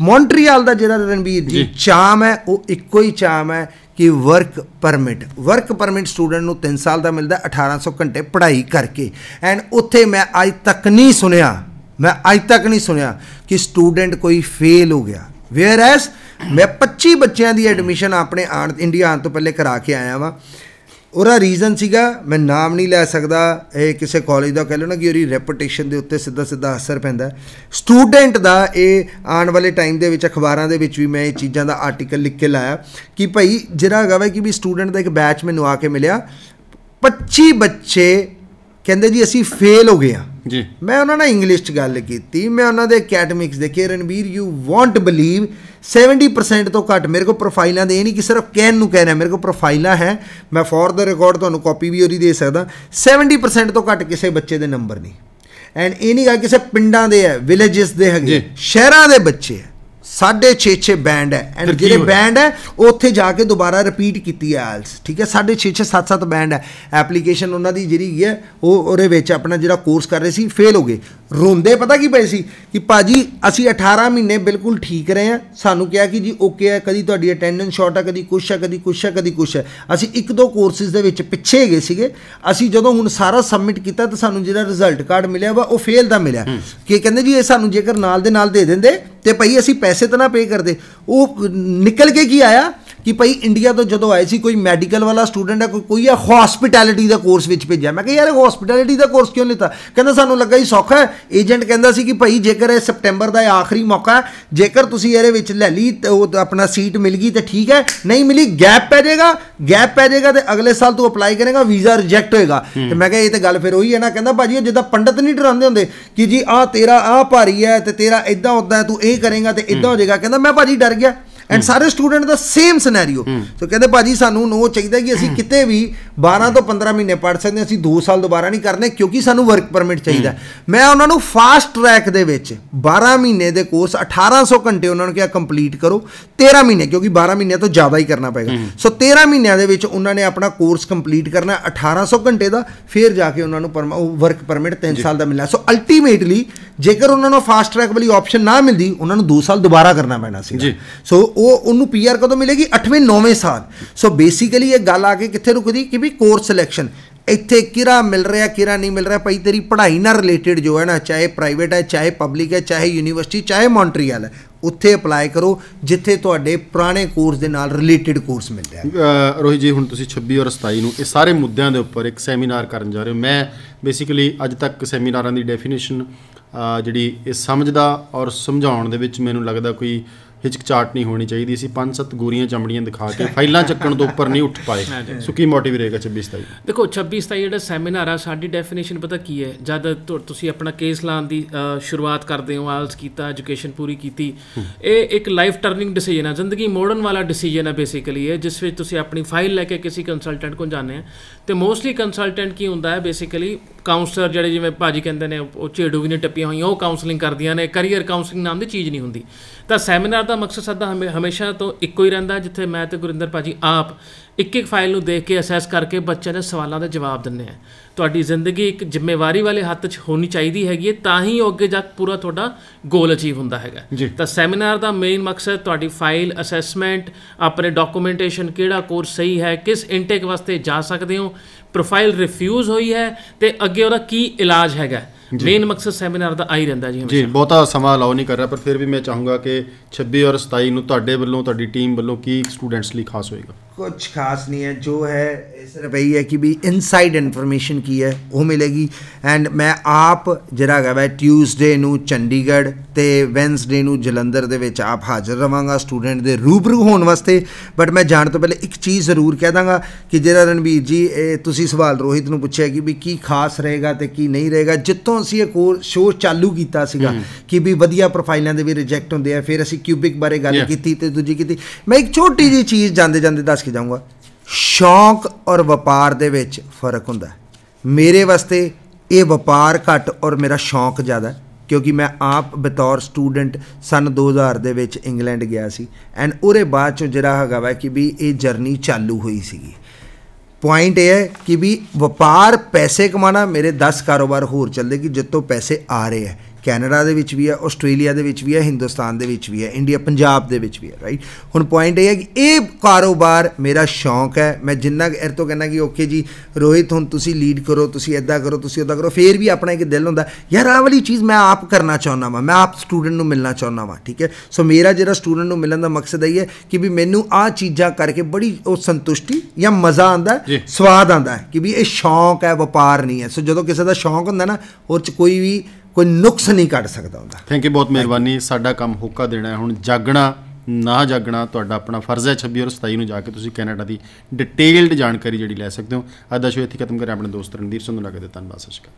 ਮੌਂਟਰੀਅਲ ਦਾ ਜਿਹੜਾ ਰਣਵੀਰ ਜੀ। ਚਾਮ ਹੈ ਉਹ ਇੱਕੋ ਹੀ ਚਾਮ ਹੈ ਕਿ work permit work permit student ਨੂੰ 3 ਸਾਲ ਦਾ ਮਿਲਦਾ ਹੈ 1800 ਘੰਟੇ ਪੜ੍ਹਾਈ ਕਰਕੇ। ਐਂਡ ਉੱਥੇ ਮੈਂ ਅੱਜ ਤੱਕ ਨਹੀਂ ਸੁਣਿਆ ਮੈਂ ਅੱਜ ਤੱਕ ਨਹੀਂ ਸੁਣਿਆ ਕਿ ਸਟੂਡੈਂਟ ਕੋਈ ਫੇਲ ਹੋ ਗਿਆ। ਵੇਅਰ ਐਸ ਮੈਂ 25 ਬੱਚਿਆਂ ਦੀ ਐਡਮਿਸ਼ਨ ਆਪਣੇ ਆਣ ਇੰਡੀਆ ਆਉਣ ਤੋਂ ਪਹਿਲੇ ਕਰਾ ਕੇ ਆਇਆ ਵਾਂ। ਉਹਦਾ ਰੀਜ਼ਨ ਸੀਗਾ, ਮੈਂ ਨਾਮ ਨਹੀਂ ਲੈ ਸਕਦਾ, ਇਹ ਕਿਸੇ ਕਾਲਜ ਦਾ ਕਹਿ ਲਓ ਨਾ ਕਿ ਉਹਦੀ ਰੈਪੂਟੇਸ਼ਨ ਦੇ ਉੱਤੇ ਸਿੱਧਾ ਸਿੱਧਾ ਅਸਰ ਪੈਂਦਾ ਸਟੂਡੈਂਟ ਦਾ ਇਹ ਆਉਣ ਵਾਲੇ ਟਾਈਮ ਦੇ ਵਿੱਚ, ਅਖਬਾਰਾਂ ਦੇ ਵਿੱਚ ਵੀ ਮੈਂ ਇਹ ਚੀਜ਼ਾਂ ਦਾ ਆਰਟੀਕਲ ਲਿਖ ਕੇ ਲਾਇਆ ਕਿ ਭਾਈ ਜਿਹੜਾ ਹੈਗਾ ਵਾ ਕਿ ਵੀ ਸਟੂਡੈਂਟ ਦਾ ਇੱਕ ਬੈਚ ਮੈਨੂੰ ਆ ਕੇ ਮਿਲਿਆ। 25 ਬੱਚੇ ਕਹਿੰਦੇ ਜੀ ਅਸੀਂ ਫੇਲ ਹੋ ਗਏ ਆ ਜੀ। ਮੈਂ ਉਹਨਾਂ ਨਾਲ ਇੰਗਲਿਸ਼ 'ਚ ਗੱਲ ਕੀਤੀ ਮੈਂ ਉਹਨਾਂ ਦੇ ਅਕੈਡਮਿਕਸ ਦੇਖੇ ਰਣਵੀਰ ਯੂ ਵਾਂਟ ਬਲੀਵ 70% ਤੋਂ ਘੱਟ ਮੇਰੇ ਕੋਲ ਪ੍ਰੋਫਾਈਲਾਂ ਦੇ ਇਹ ਨਹੀਂ ਕਿ ਸਿਰਫ ਕਹਿਣ ਨੂੰ ਕਹਿਣਾ ਮੇਰੇ ਕੋਲ ਪ੍ਰੋਫਾਈਲਾਂ ਹੈ ਮੈਂ ਫੋਰ ਦਾ ਰਿਕਾਰਡ ਤੁਹਾਨੂੰ ਕਾਪੀ ਵੀ ਉਹਦੀ ਦੇ ਸਕਦਾ 70% ਤੋਂ ਘੱਟ ਕਿਸੇ ਬੱਚੇ ਦੇ ਨੰਬਰ ਨਹੀਂ। ਐਂਡ ਇਹ ਨਹੀਂ ਗਾ ਕਿਸੇ ਪਿੰਡਾਂ ਦੇ ਹੈ ਵਿਲੇजेस ਦੇ ਹੈਗੇ। ਸ਼ਹਿਰਾਂ ਦੇ ਬੱਚੇ ਹੈ। ਸਾਢੇ 6 6 ਬੈਂਡ ਹੈ ਐਂਡ ਜਿਹੜੇ? ਬੈਂਡ ਹੈ ਉੱਥੇ ਜਾ ਕੇ ਦੁਬਾਰਾ ਰਿਪੀਟ ਕੀਤੀ ਹੈ ਆਇਲਸ ਠੀਕ ਹੈ ਸਾਢੇ 6 6 7 7 ਬੈਂਡ ਹੈ ਐਪਲੀਕੇਸ਼ਨ ਉਹਨਾਂ ਦੀ ਜਿਹੜੀ ਹੈ ਉਹ ਉਹਦੇ ਵਿੱਚ ਆਪਣਾ ਜਿਹੜਾ ਕੋਰਸ ਕਰ ਰਹੇ ਸੀ ਫੇਲ ਹੋ ਗਏ ਰੋਂਦੇ ਪਤਾ ਕੀ ਪਏ ਸੀ ਕਿ ਭਾਜੀ ਅਸੀਂ 18 ਮਹੀਨੇ ਬਿਲਕੁਲ ਠੀਕ ਰਹੇ ਹਾਂ ਸਾਨੂੰ ਕਿਹਾ ਕਿ ਜੀ ਓਕੇ ਹੈ ਕਦੀ ਤੁਹਾਡੀ ਅਟੈਂਡੈਂਸ ਸ਼ਾਰਟ ਹੈ ਕਦੀ ਕੁਛ ਹੈ ਕਦੀ ਕੁਛ ਹੈ ਕਦੀ ਕੁਛ ਹੈ ਅਸੀਂ ਇੱਕ ਦੋ ਕੋਰਸਿਸ ਦੇ ਵਿੱਚ ਪਿੱਛੇ ਗਏ ਸੀਗੇ ਅਸੀਂ ਜਦੋਂ ਹੁਣ ਸਾਰਾ ਸਬਮਿਟ ਕੀਤਾ ਤਾਂ ਸਾਨੂੰ ਜਿਹੜਾ ਰਿਜ਼ਲਟ ਕਾਰਡ ਮਿਲਿਆ ਵਾ ਉਹ ਫੇਲ ਦਾ ਮਿਲਿਆ ਕਿ ਕਹਿੰਦੇ ਜੀ ਇਹ ਸਾਨੂੰ ਜੇਕਰ ਨਾਲ ਦੇ ਨਾਲ ਦੇ ਦਿੰਦੇ ਤੇ ਭਾਈ ਅਸੀਂ ਪੈਸੇ ਤਾਂ ਨਾ ਪੇ ਕਰਦੇ ਉਹ ਨਿਕਲ ਕੇ ਕੀ ਆਇਆ? ਕਿ ਭਾਈ ਇੰਡੀਆ ਤੋਂ ਜਦੋਂ ਆਏ ਸੀ ਕੋਈ ਮੈਡੀਕਲ ਵਾਲਾ ਸਟੂਡੈਂਟ ਹੈ ਕੋਈ ਕੋਈ ਆ ਹਸਪਿਟੈਲਿਟੀ ਦਾ ਕੋਰਸ ਵਿੱਚ ਭੇਜਿਆ। ਮੈਂ ਕਿਹਾ ਯਾਰ ਹਸਪਿਟੈਲਿਟੀ ਦਾ ਕੋਰਸ ਕਿਉਂ ਲਿੱਤਾ? ਕਹਿੰਦਾ ਸਾਨੂੰ ਲੱਗਾ ਹੀ ਸੌਖਾ ਹੈ। ਏਜੰਟ ਕਹਿੰਦਾ ਸੀ ਕਿ ਭਾਈ ਜੇਕਰ ਇਹ ਸਪਟੈਂਬਰ ਦਾ ਇਹ ਆਖਰੀ ਮੌਕਾ ਹੈ ਜੇਕਰ ਤੁਸੀਂ ਇਹਦੇ ਵਿੱਚ ਲੈ ਲਈ ਤੇ ਉਹ ਆਪਣਾ ਸੀਟ ਮਿਲ ਗਈ ਤੇ ਠੀਕ ਹੈ। ਨਹੀਂ ਮਿਲੀ ਗੈਪ ਪੈ ਜਾਏਗਾ। ਗੈਪ ਪੈ ਜਾਏਗਾ ਤੇ ਅਗਲੇ ਸਾਲ ਤੂੰ ਅਪਲਾਈ ਕਰੇਗਾ ਵੀਜ਼ਾ ਰਿਜੈਕਟ ਹੋਏਗਾ। ਤੇ ਮੈਂ ਕਿਹਾ ਇਹ ਤੇ ਗੱਲ ਫਿਰ ਉਹੀ ਹੈ ਨਾ। ਕਹਿੰਦਾ ਭਾਜੀ ਉਹ ਜਿੱਦਾਂ ਪੰਡਤ ਨਹੀਂ ਡਰਾਉਂਦੇ ਹੁੰਦੇ ਕਿ ਜੀ ਆ ਤੇਰਾ ਆ ਭਾਰੀ ਹੈ ਤੇ ਤੇਰਾ ਇਦਾਂ ਉਦਾਂ ਤੂੰ ਇਹ ਕਰੇਗਾ ਤੇ ਇਦਾਂ ਹੋ ਜਾਏਗਾ। ਕਹਿੰਦਾ ਮੈਂ ਭਾਜੀ ਡਰ ਗਿਆ। ਐਂਡ ਸਾਰੇ ਸਟੂਡੈਂਟ ਦਾ ਸੇਮ ਸਿਨੈਰੀਓ ਸੋ ਕਹਿੰਦੇ ਭਾਜੀ ਸਾਨੂੰ ਨੋ ਚਾਹੀਦਾ ਕਿ ਅਸੀਂ ਕਿਤੇ ਵੀ 12 ਤੋਂ 15 ਮਹੀਨੇ ਪੜ ਸਕਦੇ ਅਸੀਂ 2 ਸਾਲ ਦੁਬਾਰਾ ਨਹੀਂ ਕਰਨੇ ਕਿਉਂਕਿ ਸਾਨੂੰ ਵਰਕ ਪਰਮਿਟ ਚਾਹੀਦਾ। ਮੈਂ ਉਹਨਾਂ ਨੂੰ ਫਾਸਟ ਟਰੈਕ ਦੇ ਵਿੱਚ 12 ਮਹੀਨੇ ਦੇ ਕੋਰਸ 1800 ਘੰਟੇ ਉਹਨਾਂ ਨੂੰ ਕਿਹਾ ਕੰਪਲੀਟ ਕਰੋ 13 ਮਹੀਨੇ ਕਿਉਂਕਿ 12 ਮਹੀਨਿਆਂ ਤੋਂ ਜ਼ਿਆਦਾ ਹੀ ਕਰਨਾ ਪਏਗਾ। ਸੋ 13 ਮਹੀਨਿਆਂ ਦੇ ਵਿੱਚ ਉਹਨਾਂ ਨੇ ਆਪਣਾ ਕੋਰਸ ਕੰਪਲੀਟ ਕਰਨਾ ਹੈ 1800 ਘੰਟੇ ਦਾ ਫਿਰ ਜਾ ਕੇ ਉਹਨਾਂ ਨੂੰ ਵਰਕ ਪਰਮਿਟ 3 ਸਾਲ ਦਾ ਮਿਲਣਾ ਸੋ ਅਲਟੀਮੇਟਲੀ ਜੇਕਰ ਉਹਨਾਂ ਨੂੰ ਫਾਸਟ ਟਰੈਕ ਵਾਲੀ ਆਪਸ਼ਨ ਨਾ ਮਿਲਦੀ ਉਹਨਾਂ ਨੂੰ 2 ਸਾਲ ਦੁਬਾਰਾ ਕਰਨਾ ਪੈਣਾ ਸੀ। ਸੋ ਉਹ ਉਹਨੂੰ ਪੀਆਰ ਕਦੋਂ ਮਿਲੇਗੀ? 8ਵੇਂ 9ਵੇਂ ਸਾਲ। ਸੋ ਬੇਸਿਕਲੀ ਇਹ ਗੱਲ ਆ ਕੇ ਕਿੱਥੇ ਰੁਕਦੀ? ਕਿ ਵੀ ਕੋਰਸ ਸਿਲੈਕਸ਼ਨ ਇੱਥੇ ਕਿਹੜਾ ਮਿਲ ਰਿਹਾ ਕਿਹੜਾ ਨਹੀਂ ਮਿਲ ਰਿਹਾ? ਭਾਈ ਤੇਰੀ ਪੜ੍ਹਾਈ ਨਾਲ ਰਿਲੇਟਡ ਜੋ ਹੈ ਨਾ ਚਾਹੇ ਪ੍ਰਾਈਵੇਟ ਹੈ ਚਾਹੇ ਪਬਲਿਕ ਹੈ ਚਾਹੇ ਯੂਨੀਵਰਸਿਟੀ ਚਾਹੇ ਮੌਂਟਰੀਅਲ ਹੈ ਉੱਥੇ ਅਪਲਾਈ ਕਰੋ ਜਿੱਥੇ ਤੁਹਾਡੇ ਪੁਰਾਣੇ ਕੋਰਸ ਦੇ ਨਾਲ ਰਿਲੇਟਡ ਕੋਰਸ ਮਿਲ ਰਿਹਾ। ਅ, ਰੋਹਿਤ ਜੀ ਹੁਣ ਤੁਸੀਂ 26 ਔਰ 27 ਨੂੰ ਇਹ ਸਾਰੇ ਮੁੱਦਿਆਂ ਦੇ ਉੱਪਰ ਇੱਕ ਸੈਮੀਨਾਰ ਕਰਨ ਜਾ ਰਹੇ ਹੋ। ਮੈਂ ਬੇਸਿਕਲੀ ਅੱਜ ਤੱਕ ਸੈਮੀਨਾਰਾਂ ਦੀ ਡੈਫੀਨੇਸ਼ਨ ਜਿਹੜੀ ਇਹ ਸਮਝਦਾ ਔਰ ਸਮਝਾਉਣ ਦੇ ਵਿੱਚ ਮੈਨੂੰ ਲੱਗਦਾ ਕੋਈ ਹਿਚਕਚਾਟ ਨਹੀਂ ਹੋਣੀ ਚਾਹੀਦੀ ਸੀ ਪੰਜ ਸੱਤ ਗੋਰੀਆਂ ਚਮੜੀਆਂ ਦਿਖਾ ਕੇ ਫਾਈਲਾਂ ਚੱਕਣ ਤੋਂ ਉੱਪਰ ਨਹੀਂ ਉੱਠ ਪਾਏ ਸੋ ਕੀ ਮੋਟਿਵ ਰਹੇਗਾ 26 27 ਦੇਖੋ 26 27 ਜਿਹੜਾ ਸੈਮੀਨਾਰ ਆ ਸਾਡੀ ਡੈਫੀਨੇਸ਼ਨ ਪਤਾ ਕੀ ਹੈ ਜਦ ਤੁਸੀਂ ਆਪਣਾ ਕੇਸ ਲਾਉਣ ਦੀ ਸ਼ੁਰੂਆਤ ਕਰਦੇ ਹੋ ਆਇਲਸ ਕੀਤਾ ਐਜੂਕੇਸ਼ਨ ਪੂਰੀ ਕੀਤੀ ਇਹ ਇੱਕ ਲਾਈਫ ਟਰਨਿੰਗ ਡਿਸੀਜਨ ਹੈ ਜ਼ਿੰਦਗੀ ਮੋੜਨ ਵਾਲਾ ਡਿਸੀਜਨ ਹੈ ਬੇਸਿਕਲੀ ਇਹ ਜਿਸ ਵਿੱਚ ਤੁਸੀਂ ਆਪਣੀ ਫਾਈਲ ਲੈ ਕੇ ਕਿਸੇ ਕੰਸਲਟੈਂਟ ਕੋਲ ਜਾਂਦੇ ਆ ਤੇ ਮੋਸਟਲੀ ਕੰਸਲਟੈਂਟ ਕੀ ਹੁੰਦਾ ਹੈ ਬੇਸਿਕਲੀ ਕਾਉਂਸਲਰ ਜਿਹੜੇ ਜਿਵੇਂ ਭਾਜੀ ਕਹਿੰਦੇ ਨੇ ਉਹ ਝੇੜੂ ਵੀ ਨਹੀਂ ਟੱਪੀਆਂ ਹੋਈਆਂ ਉਹ ਕਾਉਂਸਲਿੰਗ ਕਰਦੀਆਂ ਨੇ ਕੈਰੀਅਰ ਕਾਉਂਸਲਿੰਗ ਨਾਮ ਦੀ ਚੀਜ਼ ਨਹੀਂ ਹੁੰਦੀ ਤਾਂ ਸੈਮੀਨਾਰ ਦਾ ਮਕਸਦ ਸਾਡਾ ਹਮੇ- ਹਮੇਸ਼ਾ ਤੋਂ ਇੱਕੋ ਹੀ ਰਹਿੰਦਾ ਜਿੱਥੇ ਮੈਂ ਤੇ ਗੁਰਿੰਦਰ ਭਾਜੀ ਆਪ ਇੱਕ ਇੱਕ ਫਾਈਲ ਨੂੰ ਦੇਖ ਕੇ ਅਸੈਸ ਕਰਕੇ ਬੱਚਿਆਂ ਦੇ ਸਵਾਲਾਂ ਦੇ ਜਵਾਬ ਦਿੰਨੇ ਆ ਤੁਹਾਡੀ ਜ਼ਿੰਦਗੀ ਇੱਕ ਜ਼ਿੰਮੇਵਾਰੀ ਵਾਲੇ ਹੱਥ 'ਚ ਹੋਣੀ ਚਾਹੀਦੀ ਹੈਗੀ ਹੈ ਤਾਂ ਹੀ ਉਹ ਅੱਗੇ ਜਾ ਕੇ ਪੂਰਾ ਤੁਹਾਡਾ ਗੋਲ ਅਚੀਵ ਹੁੰਦਾ ਹੈਗਾ। ਤਾਂ ਸੈਮੀਨਾਰ ਦਾ ਮੇਨ ਮਕਸਦ ਤੁਹਾਡੀ ਫਾਈਲ ਅਸੈਸਮੈਂਟ ਆਪਣੇ ਡਾਕੂਮੈਂਟੇਸ਼ਨ ਕਿਹੜਾ ਕੋਰਸ ਸਹੀ ਹੈ ਕਿਸ ਇਨਟੇਕ ਵਾਸਤੇ ਜਾ ਸਕਦੇ ਹੋ ਪ੍ਰੋਫਾਈਲ ਰਿਫਿਊਜ਼ ਹੋਈ ਹੈ ਤੇ ਅੱਗੇ ਉਹਦਾ ਕੀ ਇਲਾਜ ਹੈਗਾ। ਮੇਨ ਮਕਸਦ ਸੈਮੀਨਾਰ ਦਾ ਆਈ ਰਹਿੰਦਾ ਜੀ ਜੀ ਬਹੁਤਾ ਸਮਾਂ ਅਲਾਉ ਨਹੀਂ ਕਰ ਰਿਹਾ ਪਰ ਫਿਰ ਵੀ ਮੈਂ ਚਾਹੂੰਗਾ ਕਿ 26 ਔਰ 27 ਨੂੰ ਤੁਹਾਡੇ ਵੱਲੋਂ ਤੁਹਾਡੀ ਟੀਮ ਵੱਲੋਂ ਕੀ ਸਟੂਡੈਂਟਸ ਲਈ ਖਾਸ ਹੋਏਗਾ? ਖਾਸ ਨਹੀਂ ਹੈ ਜੋ ਹੈ ਇਹ ਸਿਰਫ ਇਹੀ ਹੈ ਕਿ ਵੀ ਇਨਸਾਈਡ ਇਨਫੋਰਮੇਸ਼ਨ ਕੀ ਹੈ ਉਹ ਮਿਲੇਗੀ ਐਂਡ ਮੈਂ ਆਪ ਜਿਹੜਾ ਹੈਗਾ ਵੈ ਟਿਊਜ਼ਡੇ ਨੂੰ ਚੰਡੀਗੜ੍ਹ ਤੇ ਵੈਂਸਡੇ ਨੂੰ ਜਲੰਧਰ ਦੇ ਵਿੱਚ ਆਪ ਹਾਜ਼ਰ ਰਵਾਂਗਾ ਸਟੂਡੈਂਟ ਦੇ ਰੂਬਰੂ ਹੋਣ ਵਾਸਤੇ ਬਟ ਮੈਂ ਜਾਣ ਤੋਂ ਪਹਿਲੇ ਇੱਕ ਚੀਜ਼ ਜ਼ਰੂਰ ਕਹਿ ਦਾਂਗਾ ਕਿ ਜਿਹੜਾ ਰਣਵੀਰ ਜੀ ਇਹ ਤੁਸੀਂ ਸਵਾਲ ਰੋਹਿਤ ਨੂੰ ਪੁੱਛਿਆ ਕਿ ਵੀ ਕੀ ਖਾਸ ਰਹੇਗਾ ਤੇ ਕੀ ਨਹੀਂ ਰਹੇਗਾ ਜਿੱਤੋਂ ਅਸੀਂ ਇਹ ਕੋਰ ਸ਼ੋਅ ਚਾਲੂ ਕੀਤਾ ਸੀਗਾ ਕਿ ਵੀ ਵਧੀਆ ਪ੍ਰੋਫਾਈਲਾਂ ਦੇ ਵੀ ਰਿਜੈਕਟ ਹੁੰਦੇ ਆ ਫਿਰ ਅਸੀਂ ਕਿਊਬਿਕ ਬਾਰੇ ਗੱਲ. ਕੀਤੀ ਤੇ ਦੂਜੀ ਕੀਤੀ ਮੈਂ ਇੱਕ ਛੋਟੀ ਜੀ ਚੀਜ਼ ਜਾਂਦੇ ਜਾਂਦੇ ਦੱਸ ਕੇ ਜਾਊਂਗਾ, ਸ਼ੌਂਕ ਔਰ ਵਪਾਰ ਦੇ ਵਿੱਚ ਫ਼ਰਕ ਹੁੰਦਾ ਮੇਰੇ ਵਾਸਤੇ ਇਹ ਵਪਾਰ ਘੱਟ ਔਰ ਮੇਰਾ ਸ਼ੌਂਕ ਜ਼ਿਆਦਾ ਕਿਉਂਕਿ ਮੈਂ ਆਪ ਬਤੌਰ ਸਟੂਡੈਂਟ ਸਨ 2000 ਦੇ ਵਿੱਚ ਇੰਗਲੈਂਡ ਗਿਆ ਸੀ। ਐਂਡ ਉਹਦੇ ਬਾਅਦ ਚੋਂ ਜਿਹੜਾ ਹੈਗਾ ਵਾ ਕਿ ਵੀ ਇਹ ਜਰਨੀ ਚਾਲੂ ਹੋਈ ਸੀਗੀ। ਪੁਆਇੰਟ ਇਹ ਹੈ ਕਿ ਵੀ ਵਪਾਰ ਪੈਸੇ ਕਮਾਣਾ ਮੇਰੇ 10 ਕਾਰੋਬਾਰ ਹੋਰ ਚੱਲਦੇ ਕਿ ਜਿੱਤੋਂ ਪੈਸੇ ਆ ਰਹੇ ਹੈ। ਕੈਨੇਡਾ ਦੇ ਵਿੱਚ ਵੀ ਹੈ ਆਸਟ੍ਰੇਲੀਆ ਦੇ ਵਿੱਚ ਵੀ ਹੈ ਹਿੰਦੁਸਤਾਨ ਦੇ ਵਿੱਚ ਵੀ ਹੈ ਇੰਡੀਆ ਪੰਜਾਬ ਦੇ ਵਿੱਚ ਵੀ ਹੈ ਰਾਈਟ ਹੁਣ ਪੁਆਇੰਟ ਇਹ ਹੈ ਕਿ ਇਹ ਕਾਰੋਬਾਰ ਮੇਰਾ ਸ਼ੌਂਕ ਹੈ। ਮੈਂ ਜਿੰਨਾ ਇਹ ਤੋਂ ਕਹਿੰਦਾ ਕਿ ਓਕੇ ਜੀ ਰੋਹਿਤ ਹੁਣ ਤੁਸੀਂ ਲੀਡ ਕਰੋ ਤੁਸੀਂ ਐਦਾਂ ਕਰੋ ਤੁਸੀਂ ਉੱਦਾਂ ਕਰੋ ਫੇਰ ਵੀ ਆਪਣਾ ਇੱਕ ਦਿਲ ਹੁੰਦਾ। ਯਾਰ ਆਹ ਵਾਲੀ ਚੀਜ਼ ਮੈਂ ਆਪ ਕਰਨਾ ਚਾਹੁੰਦਾ ਵਾਂ ਮੈਂ ਆਪ ਸਟੂਡੈਂਟ ਨੂੰ ਮਿਲਣਾ ਚਾਹੁੰਦਾ ਵਾਂ ਠੀਕ ਹੈ? ਸੋ ਮੇਰਾ ਜਿਹੜਾ ਸਟੂਡੈਂਟ ਨੂੰ ਮਿਲਣ ਦਾ ਮਕਸਦ ਇਹ ਹੈ ਕਿ ਵੀ ਮੈਨੂੰ ਆਹ ਚੀਜ਼ਾਂ ਕਰਕੇ ਬੜੀ ਉਹ ਸੰਤੁਸ਼ਟੀ ਜਾਂ ਮਜ਼ਾ। ਹੈ ਸਵਾਦ ਆਉਂਦਾ ਹੈ ਕਿ ਵੀ ਇਹ ਸ਼ੌਂਕ ਹੈ ਵਪਾਰ ਨਹੀਂ ਹੈ। ਸੋ ਜਦੋਂ ਕਿਸੇ ਦਾ ਸ਼ੌਂਕ ਹੁੰਦਾ ਨਾ ਉਹ ਚ ਕੋਈ ਵੀ ਕੋਈ ਨੁਕਸ ਨਹੀਂ ਕੱਢ ਸਕਦਾ ਉਹਦਾ ਥੈਂਕ ਯੂ ਬਹੁਤ ਮਿਹਰਬਾਨੀ। ਸਾਡਾ ਕੰਮ ਹੋਕਾ ਦੇਣਾ ਹੈ। ਹੁਣ ਜਾਗਣਾ, ਨਾ ਜਾਗਣਾ, ਤੁਹਾਡਾ ਆਪਣਾ ਫਰਜ਼ ਹੈ 26 ਔਰ 27 ਨੂੰ ਜਾ ਕੇ ਤੁਸੀਂ ਕੈਨੇਡਾ ਦੀ ਡਿਟੇਲਡ ਜਾਣਕਾਰੀ ਜਿਹੜੀ ਲੈ ਸਕਦੇ ਹੋ। ਅੱਜ ਦਾ ਸ਼ੋਅ ਇੱਥੇ ਖਤਮ ਕਰਾਂ ਆਪਣੇ ਦੋਸਤ ਰਣਦੀਪ ਸਿੰਘ ਨੂੰ ਲਾ ਧੰਨਵਾਦ। ਸਤਿ ਸ਼੍ਰੀ ਅਕਾਲ।